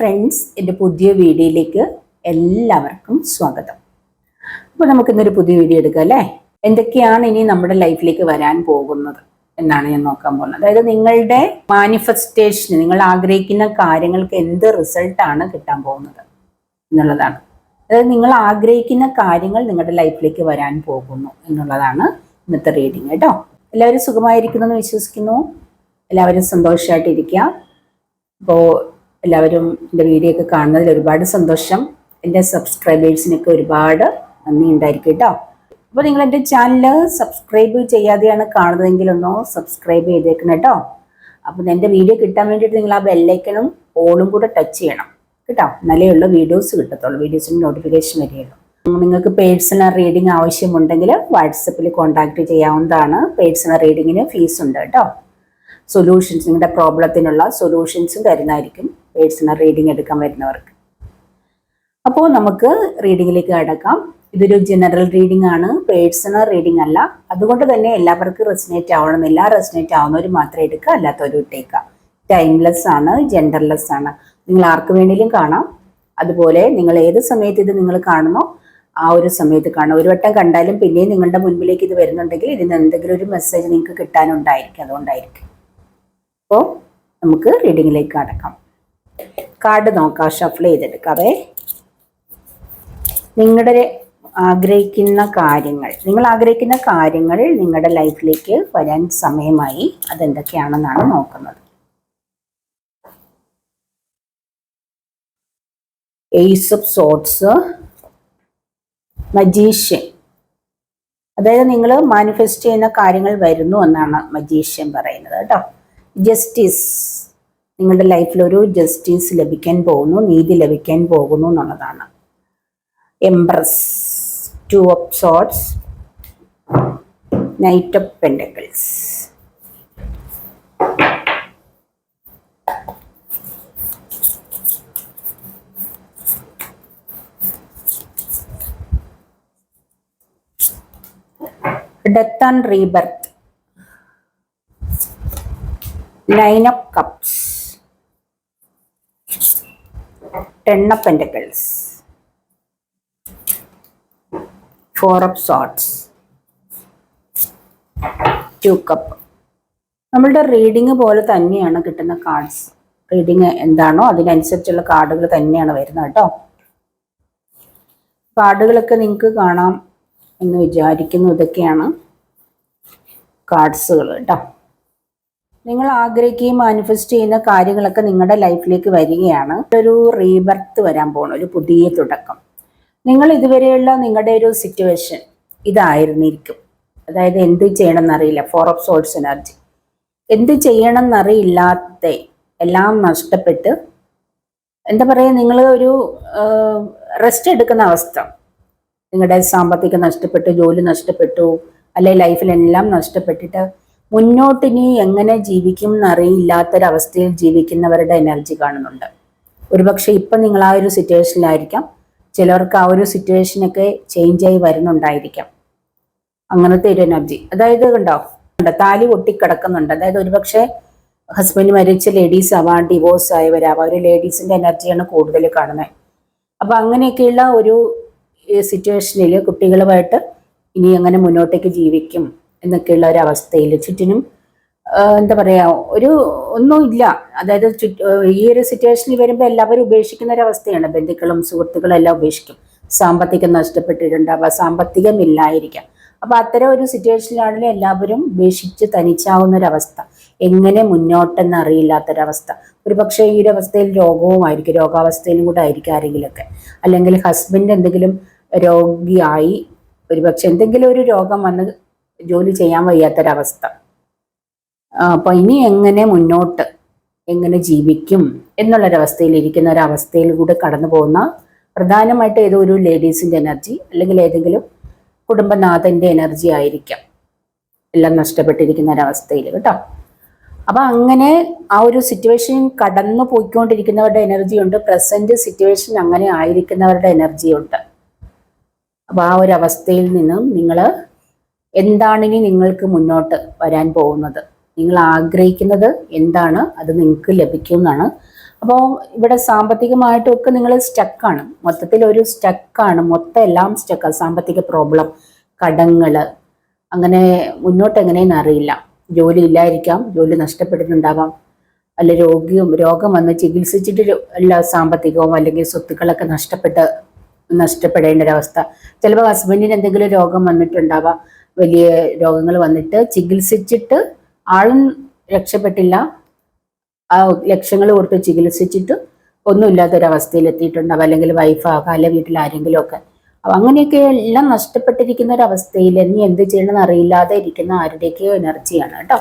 Friends എന്റെ പുതിയ വീഡിയോയിലേക്ക് എല്ലാവർക്കും സ്വാഗതം. അപ്പോൾ നമുക്കിന്നൊരു പുതിയ വീഡിയോ എടുക്കാം അല്ലേ? എന്തൊക്കെയാണ് ഇനി നമ്മുടെ ലൈഫിലേക്ക് വരാൻ പോകുന്നത് എന്നാണ് ഞാൻ നോക്കാൻ പോകുന്നത്. അതായത് നിങ്ങളുടെ മാനിഫെസ്റ്റേഷൻ നിങ്ങൾ ആഗ്രഹിക്കുന്ന കാര്യങ്ങൾക്ക് എന്ത് റിസൾട്ടാണ് കിട്ടാൻ പോകുന്നത് എന്നുള്ളതാണ്. അതായത് നിങ്ങൾ ആഗ്രഹിക്കുന്ന കാര്യങ്ങൾ നിങ്ങളുടെ ലൈഫിലേക്ക് വരാൻ പോകുന്നു എന്നുള്ളതാണ് ഇന്നത്തെ റീഡിങ് കേട്ടോ. എല്ലാവരും സുഖമായിരിക്കുന്നു എന്ന് വിശ്വസിക്കുന്നു. എല്ലാവരും സന്തോഷമായിട്ടിരിക്കുക. അപ്പോൾ എല്ലാവരും എന്റെ വീഡിയോ ഒക്കെ കാണുന്നതിൽ ഒരുപാട് സന്തോഷം. എന്റെ സബ്സ്ക്രൈബേഴ്സിനൊക്കെ ഒരുപാട് നന്ദി ഉണ്ടായിരിക്കും കേട്ടോ. അപ്പോൾ നിങ്ങൾ എന്റെ ചാനൽ സബ്സ്ക്രൈബ് ചെയ്യാതെയാണ് കാണുന്നതെങ്കിൽ ഒന്നോ സബ്സ്ക്രൈബ് ചെയ്തേക്കണം കേട്ടോ. അപ്പം എന്റെ വീഡിയോ കിട്ടാൻ വേണ്ടിയിട്ട് നിങ്ങൾ ആ ബെല്ലൈക്കണും ഓളും കൂടെ ടച്ച് ചെയ്യണം കേട്ടോ. എന്നാലേ വീഡിയോസ് കിട്ടത്തുള്ളൂ. വീഡിയോസിന് നോട്ടിഫിക്കേഷൻ വരികയുള്ളൂ. നിങ്ങൾക്ക് പേഴ്സണൽ റീഡിംഗ് ആവശ്യമുണ്ടെങ്കിൽ വാട്സപ്പിൽ കോൺടാക്ട് ചെയ്യാവുന്നതാണ്. പേഴ്സണൽ റീഡിങ്ങിന് ഫീസ് ഉണ്ട് കേട്ടോ. സൊല്യൂഷൻസ് നിങ്ങളുടെ പ്രോബ്ലത്തിനുള്ള സൊല്യൂഷൻസും തരുന്നതായിരിക്കും. പേഴ്സണൽ റീഡിംഗ് എടുക്കാൻ വരുന്നവർക്ക്. അപ്പോൾ നമുക്ക് റീഡിങ്ങിലേക്ക് കിടക്കാം. ഇതൊരു ജനറൽ റീഡിംഗ് ആണ്. പേഴ്സണൽ റീഡിംഗ് അല്ല. അതുകൊണ്ട് തന്നെ എല്ലാവർക്കും റെസിനേറ്റ് ആവണമെന്നില്ല റെസിനേറ്റ് ആവുന്നവർ മാത്രമേ എടുക്കുക. അല്ലാത്തവർ ഇട്ടേക്കാം ടൈംലെസ് ആണ്. ജെൻഡർലെസ് ആണ്. നിങ്ങൾ ആർക്ക് വേണമെങ്കിലും കാണാം. അതുപോലെ നിങ്ങൾ ഏത് സമയത്ത് ഇത് നിങ്ങൾ കാണുന്നോ ആ ഒരു സമയത്ത് കാണാം. ഒരു വട്ടം കണ്ടാലും പിന്നെയും നിങ്ങളുടെ മുൻപിലേക്ക് ഇത് വരുന്നുണ്ടെങ്കിൽ ഇതിന് എന്തെങ്കിലും ഒരു മെസ്സേജ് നിങ്ങൾക്ക് കിട്ടാനുണ്ടായിരിക്കും. അതുകൊണ്ടായിരിക്കും. അപ്പോൾ നമുക്ക് റീഡിങ്ങിലേക്ക് കടക്കാം. കാർഡ് നോക്കാം ഷഫിൾ ചെയ്തെടുക്കാവേ. നിങ്ങളുടെ ആഗ്രഹിക്കുന്ന കാര്യങ്ങൾ നിങ്ങൾ ആഗ്രഹിക്കുന്ന കാര്യങ്ങൾ നിങ്ങളുടെ ലൈഫിലേക്ക് വരാൻ സമയമായി അതെന്തൊക്കെയാണെന്നാണ് നോക്കുന്നത്. എയ്സ് ഓഫ് സോട്ട്സ് മജീഷ്യൻ അതായത് നിങ്ങൾ മാനിഫെസ്റ്റ് ചെയ്യുന്ന കാര്യങ്ങൾ വരുന്നു എന്നാണ് മജീഷ്യൻ പറയുന്നത് കേട്ടോ. ജസ്റ്റിസ് നിങ്ങളുടെ ലൈഫിൽ ഒരു ജസ്റ്റിസ് ലഭിക്കാൻ പോകുന്നു നീതി ലഭിക്കാൻ പോകുന്നു എന്നുള്ളതാണ്. Empress two of swords knight of pentacles death and rebirth nine of cups ten of pentacles four of swords two cup നമ്മളുടെ റീഡിങ് പോലെ തന്നെയാണ് കിട്ടുന്ന കാർഡ്സ് റീഡിങ് എന്താണോ അതിനനുസരിച്ചുള്ള കാർഡുകൾ തന്നെയാണ് വരുന്നത് കേട്ടോ. കാർഡുകളൊക്കെ നിങ്ങൾക്ക് കാണാം എന്ന് വിചാരിക്കുന്നു. ഇതൊക്കെയാണ് കാർഡ്സുകൾ കേട്ടോ. നിങ്ങൾ ആഗ്രഹിക്കുകയും മാനിഫെസ്റ്റ് ചെയ്യുന്ന കാര്യങ്ങളൊക്കെ നിങ്ങളുടെ ലൈഫിലേക്ക് വരികയാണ്. ഒരു റീബർത്ത് വരാൻ പോകണം ഒരു പുതിയ തുടക്കം. നിങ്ങൾ ഇതുവരെയുള്ള നിങ്ങളുടെ ഒരു സിറ്റുവേഷൻ ഇതായിരുന്നിരിക്കും. അതായത് എന്ത് ചെയ്യണം എന്നറിയില്ല ഫോർ ഓഫ് സോൾസ് എനർജി എന്ത് ചെയ്യണം എന്നറിയില്ലാത്ത എല്ലാം നഷ്ടപ്പെട്ട് എന്താ പറയുക നിങ്ങൾ ഒരു റെസ്റ്റ് എടുക്കുന്ന അവസ്ഥ. നിങ്ങളുടെ സാമ്പത്തികം നഷ്ടപ്പെട്ടു ജോലി നഷ്ടപ്പെട്ടു അല്ലെ ലൈഫിലെല്ലാം നഷ്ടപ്പെട്ടിട്ട് മുന്നോട്ടിനി എങ്ങനെ ജീവിക്കും എന്നറിയില്ലാത്തൊരവസ്ഥയിൽ ജീവിക്കുന്നവരുടെ എനർജി കാണുന്നുണ്ട്. ഒരുപക്ഷെ ഇപ്പം നിങ്ങൾ ആ ഒരു സിറ്റുവേഷനിലായിരിക്കാം ചിലർക്ക് ആ ഒരു സിറ്റുവേഷനൊക്കെ ചേഞ്ച് ആയി വരുന്നുണ്ടായിരിക്കാം. അങ്ങനത്തെ ഒരു എനർജി അതായത് കണ്ടോ? താലി പൊട്ടിക്കിടക്കുന്നുണ്ട്. അതായത് ഒരുപക്ഷെ ഹസ്ബൻഡ് മരിച്ച ലേഡീസ് ആവാം ഡിവോഴ്സ് ആയവരാവാം ഒരു ലേഡീസിന്റെ എനർജിയാണ് കൂടുതൽ കാണുന്നത് അപ്പൊ അങ്ങനെയൊക്കെയുള്ള ഒരു സിറ്റുവേഷനിൽ കുട്ടികളുമായിട്ട് ഇനി എങ്ങനെ മുന്നോട്ടേക്ക് ജീവിക്കും? എന്നൊക്കെയുള്ള ഒരു അവസ്ഥയിൽ ചുറ്റിനും എന്താ പറയാ ഒരു ഒന്നുമില്ല അതായത് ഈ ഒരു സിറ്റുവേഷനിൽ വരുമ്പോൾ എല്ലാവരും ഉപേക്ഷിക്കുന്ന ഒരു അവസ്ഥയാണ് ബന്ധുക്കളും സുഹൃത്തുക്കളും എല്ലാം ഉപേക്ഷിക്കും. സാമ്പത്തികം നഷ്ടപ്പെട്ടിട്ടുണ്ടാവുക സാമ്പത്തികമില്ലായിരിക്കാം അപ്പൊ അത്തരം ഒരു സിറ്റുവേഷനിലാണെങ്കിലും എല്ലാവരും ഉപേക്ഷിച്ച് തനിച്ചാവുന്ന ഒരവസ്ഥ. എങ്ങനെ മുന്നോട്ടെന്ന് അറിയില്ലാത്തൊരവസ്ഥ. ഒരു പക്ഷേ ഈ ഒരു അവസ്ഥയിൽ രോഗവുമായിരിക്കും രോഗാവസ്ഥയിലും കൂടെ ആയിരിക്കും ആരെങ്കിലുമൊക്കെ. അല്ലെങ്കിൽ ഹസ്ബൻഡ് എന്തെങ്കിലും രോഗിയായി ഒരുപക്ഷെ എന്തെങ്കിലും ഒരു രോഗം വന്ന് ജോലി ചെയ്യാൻ വയ്യാത്തൊരവസ്ഥ. അപ്പൊ ഇനി എങ്ങനെ മുന്നോട്ട് എങ്ങനെ ജീവിക്കും എന്നുള്ളൊരവസ്ഥയിൽ ഇരിക്കുന്ന ഒരവസ്ഥയിൽ കൂടെ കടന്നു പോകുന്ന പ്രധാനമായിട്ട് ഏതോ ഒരു ലേഡീസിന്റെ എനർജി അല്ലെങ്കിൽ ഏതെങ്കിലും കുടുംബനാഥന്റെ എനർജി ആയിരിക്കാം. എല്ലാം നഷ്ടപ്പെട്ടിരിക്കുന്ന ഒരവസ്ഥയിൽ കേട്ടോ. അപ്പൊ അങ്ങനെ ആ ഒരു സിറ്റുവേഷൻ കടന്നു പോയിക്കൊണ്ടിരിക്കുന്നവരുടെ എനർജി ഉണ്ട്. പ്രസന്റ് സിറ്റുവേഷൻ അങ്ങനെ ആയിരിക്കുന്നവരുടെ എനർജി ഉണ്ട്. അപ്പൊ ആ ഒരു അവസ്ഥയിൽ നിന്നും നിങ്ങൾ എന്താണിനി നിങ്ങൾക്ക് മുന്നോട്ട് വരാൻ പോകുന്നത്? നിങ്ങൾ ആഗ്രഹിക്കുന്നത് എന്താണ്? അത് നിങ്ങൾക്ക് ലഭിക്കും എന്നാണ് അപ്പോൾ ഇവിടെ സാമ്പത്തികമായിട്ടൊക്കെ നിങ്ങൾ സ്റ്റക്കാണ് മൊത്തത്തിൽ ഒരു സ്റ്റക്കാണ് മൊത്തം എല്ലാം സ്റ്റക്കാണ് സാമ്പത്തിക പ്രോബ്ലം കടങ്ങൾ അങ്ങനെ മുന്നോട്ട് എങ്ങനെയെന്ന് അറിയില്ല. ജോലി ഇല്ലായിരിക്കാം. ജോലി നഷ്ടപ്പെട്ടിട്ടുണ്ടാവാം. അല്ല രോഗിയും രോഗം വന്ന് ചികിത്സിച്ചിട്ട് എല്ലാ സാമ്പത്തികവും അല്ലെങ്കിൽ സ്വത്തുക്കളൊക്കെ നഷ്ടപ്പെട്ട് നഷ്ടപ്പെടേണ്ട ഒരവസ്ഥ. ചിലപ്പോൾ ഹസ്ബൻഡിന് എന്തെങ്കിലും രോഗം വന്നിട്ടുണ്ടാവാം. വലിയ രോഗങ്ങൾ വന്നിട്ട് ചികിത്സിച്ചിട്ട് ആളും രക്ഷപ്പെട്ടില്ല. ആ ലക്ഷങ്ങൾ കൊടുത്ത് ചികിത്സിച്ചിട്ട് ഒന്നുമില്ലാത്തൊരവസ്ഥയിലെത്തിയിട്ടുണ്ടാവും അല്ലെങ്കിൽ വൈഫാകാം അല്ലെ വീട്ടിൽ ആരെങ്കിലും ഒക്കെ അപ്പൊ അങ്ങനെയൊക്കെ എല്ലാം നഷ്ടപ്പെട്ടിരിക്കുന്ന ഒരു അവസ്ഥയിൽ ഇനി എന്ത് ചെയ്യണമെന്ന് അറിയില്ലാതെ ഇരിക്കുന്ന ആരുടെയൊക്കെയോ എനർജിയാണ് കേട്ടോ.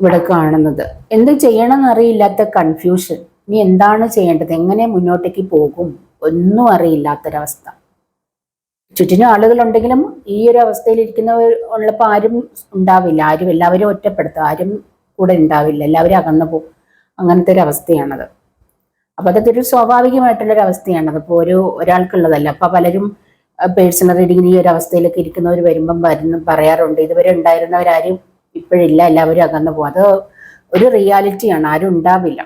ഇവിടെ കാണുന്നത്. എന്ത് ചെയ്യണമെന്ന് അറിയില്ലാത്ത കൺഫ്യൂഷൻ ഇനി എന്താണ് ചെയ്യേണ്ടത്? എങ്ങനെ മുന്നോട്ടേക്ക് പോകും? ഒന്നും അറിയില്ലാത്തൊരവസ്ഥ. ചുറ്റിനും ആളുകളുണ്ടെങ്കിലും ഈ ഒരു അവസ്ഥയിൽ ഇരിക്കുന്നവർ ഉള്ളപ്പോൾ ആരും ഉണ്ടാവില്ല. ആരും എല്ലാവരും ഒറ്റപ്പെടുത്തും. ആരും കൂടെ ഉണ്ടാവില്ല. എല്ലാവരും അകന്നു പോകും. അങ്ങനത്തെ ഒരു അവസ്ഥയാണത്. അപ്പൊ അതൊക്കെ ഒരു സ്വാഭാവികമായിട്ടുള്ള ഒരു അവസ്ഥയാണത്. ഇപ്പോൾ ഒരു ഒരാൾക്കുള്ളതല്ല. അപ്പൊ പലരും പേഴ്സണൽ റീഡിങ്ങിന് ഈ ഒരു അവസ്ഥയിലൊക്കെ ഇരിക്കുന്നവർ വരുമ്പം വരുന്ന പറയാറുണ്ട്. ഇതുവരെ ഉണ്ടായിരുന്നവരാരും ഇപ്പോഴില്ല. എല്ലാവരും അകന്നു പോകും. അത് ഒരു റിയാലിറ്റിയാണ്. ആരും ഉണ്ടാവില്ല.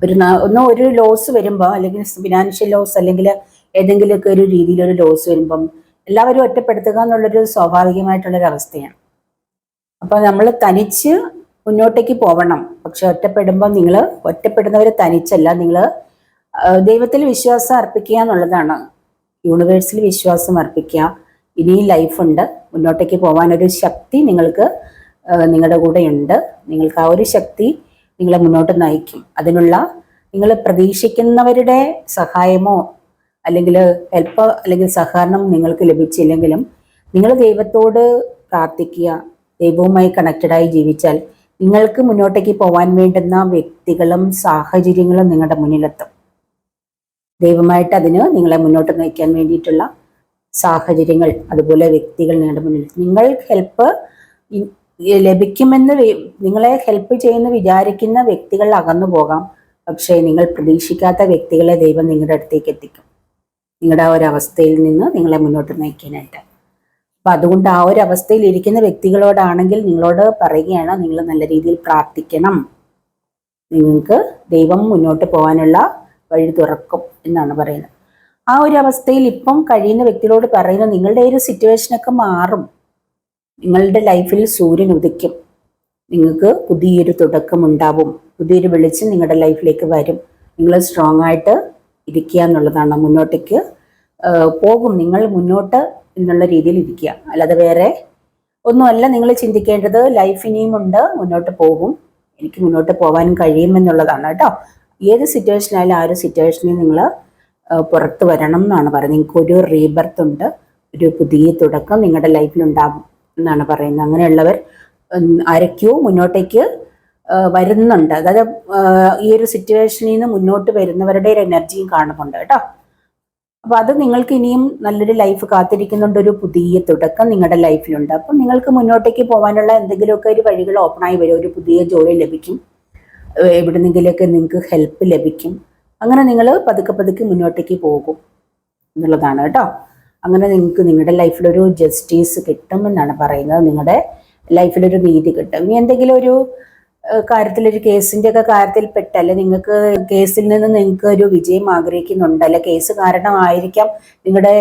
ഒരു ഒന്ന് ഒരു ലോസ് വരുമ്പോൾ അല്ലെങ്കിൽ ഫിനാൻഷ്യൽ ലോസ് അല്ലെങ്കിൽ ഏതെങ്കിലുമൊക്കെ ഒരു രീതിയിൽ ഒരു ലോസ് വരുമ്പം എല്ലാവരും ഒറ്റപ്പെടുത്തുക എന്നുള്ളൊരു സ്വാഭാവികമായിട്ടുള്ളൊരു അവസ്ഥയാണ് അപ്പോൾ നമ്മൾ തനിച്ച് മുന്നോട്ടേക്ക് പോകണം പക്ഷെ ഒറ്റപ്പെടുമ്പോൾ നിങ്ങൾ ഒറ്റപ്പെടുന്നവർ തനിച്ചല്ല. നിങ്ങൾ ദൈവത്തിൽ വിശ്വാസം അർപ്പിക്കുക എന്നുള്ളതാണ്. യൂണിവേഴ്സിൽ വിശ്വാസം അർപ്പിക്കുക. ഇനി ലൈഫുണ്ട്. മുന്നോട്ടേക്ക് പോകാൻ ഒരു ശക്തി നിങ്ങൾക്ക് നിങ്ങളുടെ കൂടെ ഉണ്ട് നിങ്ങൾക്ക് ആ ഒരു ശക്തി നിങ്ങളെ മുന്നോട്ട് നയിക്കും. അതിനുള്ള നിങ്ങൾ പ്രതീക്ഷിക്കുന്നവരുടെ സഹായമോ അല്ലെങ്കിൽ ഹെൽപ്പ് അല്ലെങ്കിൽ സഹകരണം നിങ്ങൾക്ക് ലഭിച്ചില്ലെങ്കിലും നിങ്ങൾ ദൈവത്തോട് പ്രാർത്ഥിക്കുക. ദൈവവുമായി കണക്റ്റഡായി ജീവിച്ചാൽ നിങ്ങൾക്ക് മുന്നോട്ടേക്ക് പോകാൻ വേണ്ടുന്ന വ്യക്തികളും സാഹചര്യങ്ങളും നിങ്ങളുടെ മുന്നിലെത്തും. ദൈവമായിട്ട് അതിന് നിങ്ങളെ മുന്നോട്ട് നയിക്കാൻ വേണ്ടിയിട്ടുള്ള സാഹചര്യങ്ങൾ അതുപോലെ വ്യക്തികൾ നിങ്ങളുടെ മുന്നിൽ. നിങ്ങൾ ഹെൽപ്പ് ലഭിക്കുമെന്ന് നിങ്ങളെ ഹെൽപ്പ് ചെയ്യുന്ന വിചാരിക്കുന്ന വ്യക്തികൾ അകന്നു പോകാം. പക്ഷേ നിങ്ങൾ പ്രതീക്ഷിക്കാത്ത വ്യക്തികളെ ദൈവം നിങ്ങളുടെ അടുത്തേക്ക് എത്തിക്കും. നിങ്ങളുടെ ആ ഒരു അവസ്ഥയിൽ നിന്ന് നിങ്ങളെ മുന്നോട്ട് നയിക്കാനായിട്ട്. അപ്പം അതുകൊണ്ട് ആ ഒരു അവസ്ഥയിൽ ഇരിക്കുന്ന വ്യക്തികളോടാണെങ്കിൽ നിങ്ങളോട് പറയുകയാണ് നിങ്ങൾ നല്ല രീതിയിൽ പ്രാർത്ഥിക്കണം. നിങ്ങൾക്ക് ദൈവം മുന്നോട്ട് പോകാനുള്ള വഴി തുറക്കും എന്നാണ് പറയുന്നത്. ആ ഒരു അവസ്ഥയിൽ ഇപ്പം കഴിയുന്ന വ്യക്തികളോട് പറയുന്നത് നിങ്ങളുടെ ഒരു സിറ്റുവേഷനൊക്കെ മാറും. നിങ്ങളുടെ ലൈഫിൽ സൂര്യൻ ഉദിക്കും. നിങ്ങൾക്ക് പുതിയൊരു തുടക്കം ഉണ്ടാവും. പുതിയൊരു വെളിച്ചം നിങ്ങളുടെ ലൈഫിലേക്ക് വരും. നിങ്ങൾ സ്ട്രോങ് ആയിട്ട് ഇരിക്കുക എന്നുള്ളതാണ് മുന്നോട്ടേക്ക്. പോകും. നിങ്ങൾ മുന്നോട്ട് എന്നുള്ള രീതിയിൽ ഇരിക്കുക. അല്ലാതെ വേറെ ഒന്നുമല്ല. നിങ്ങൾ ചിന്തിക്കേണ്ടത് ലൈഫ് ഉണ്ട്. മുന്നോട്ട് പോകും. എനിക്ക് മുന്നോട്ട് പോകാൻ കഴിയുമെന്നുള്ളതാണ് കേട്ടോ. ഏത് സിറ്റുവേഷനായാലും ആ ഒരു സിറ്റുവേഷനിൽ നിങ്ങൾ പുറത്ത് വരണം എന്നാണ് പറയുന്നത്. നിങ്ങൾക്ക് ഒരു റീബർത്ത് ഉണ്ട്. ഒരു പുതിയ തുടക്കം നിങ്ങളുടെ ലൈഫിൽ ഉണ്ടാകും എന്നാണ് പറയുന്നത്. അങ്ങനെയുള്ളവർ അരയ്ക്കോ മുന്നോട്ടേക്ക് വരുന്നുണ്ട്. അതായത് ഈ ഒരു സിറ്റുവേഷനിൽ നിന്ന് മുന്നോട്ട് വരുന്നവരുടെ ഒരു എനർജിയും കാണുന്നുണ്ട് കേട്ടോ. അപ്പൊ അത് നിങ്ങൾക്ക് ഇനിയും നല്ലൊരു ലൈഫ് കാത്തിരിക്കുന്നുണ്ട്. ഒരു പുതിയ തുടക്കം നിങ്ങളുടെ ലൈഫിലുണ്ട് അപ്പം നിങ്ങൾക്ക് മുന്നോട്ടേക്ക് പോകാനുള്ള എന്തെങ്കിലുമൊക്കെ ഒരു വഴികൾ ഓപ്പൺ ആയി വരും. ഒരു പുതിയ ജോലി ലഭിക്കും. എവിടെന്നെങ്കിലൊക്കെ നിങ്ങൾക്ക് ഹെൽപ്പ് ലഭിക്കും. അങ്ങനെ നിങ്ങൾ പതുക്കെ പതുക്കെ മുന്നോട്ടേക്ക് പോകും എന്നുള്ളതാണ് കേട്ടോ. അങ്ങനെ നിങ്ങൾക്ക് നിങ്ങളുടെ ലൈഫിലൊരു ജസ്റ്റിസ് കിട്ടുമെന്നാണ് പറയുന്നത്. നിങ്ങളുടെ ലൈഫിലൊരു നീതി കിട്ടും. ഇനി എന്തെങ്കിലും ഒരു ഏഹ് കാര്യത്തിലൊരു കേസിന്റെ ഒക്കെ കാര്യത്തിൽ പെട്ടല്ല നിങ്ങൾക്ക് കേസിൽ നിന്ന് നിങ്ങൾക്ക് ഒരു വിജയം ആഗ്രഹിക്കുന്നുണ്ട്. അല്ലെ കേസ് കാരണമായിരിക്കാം നിങ്ങളുടെ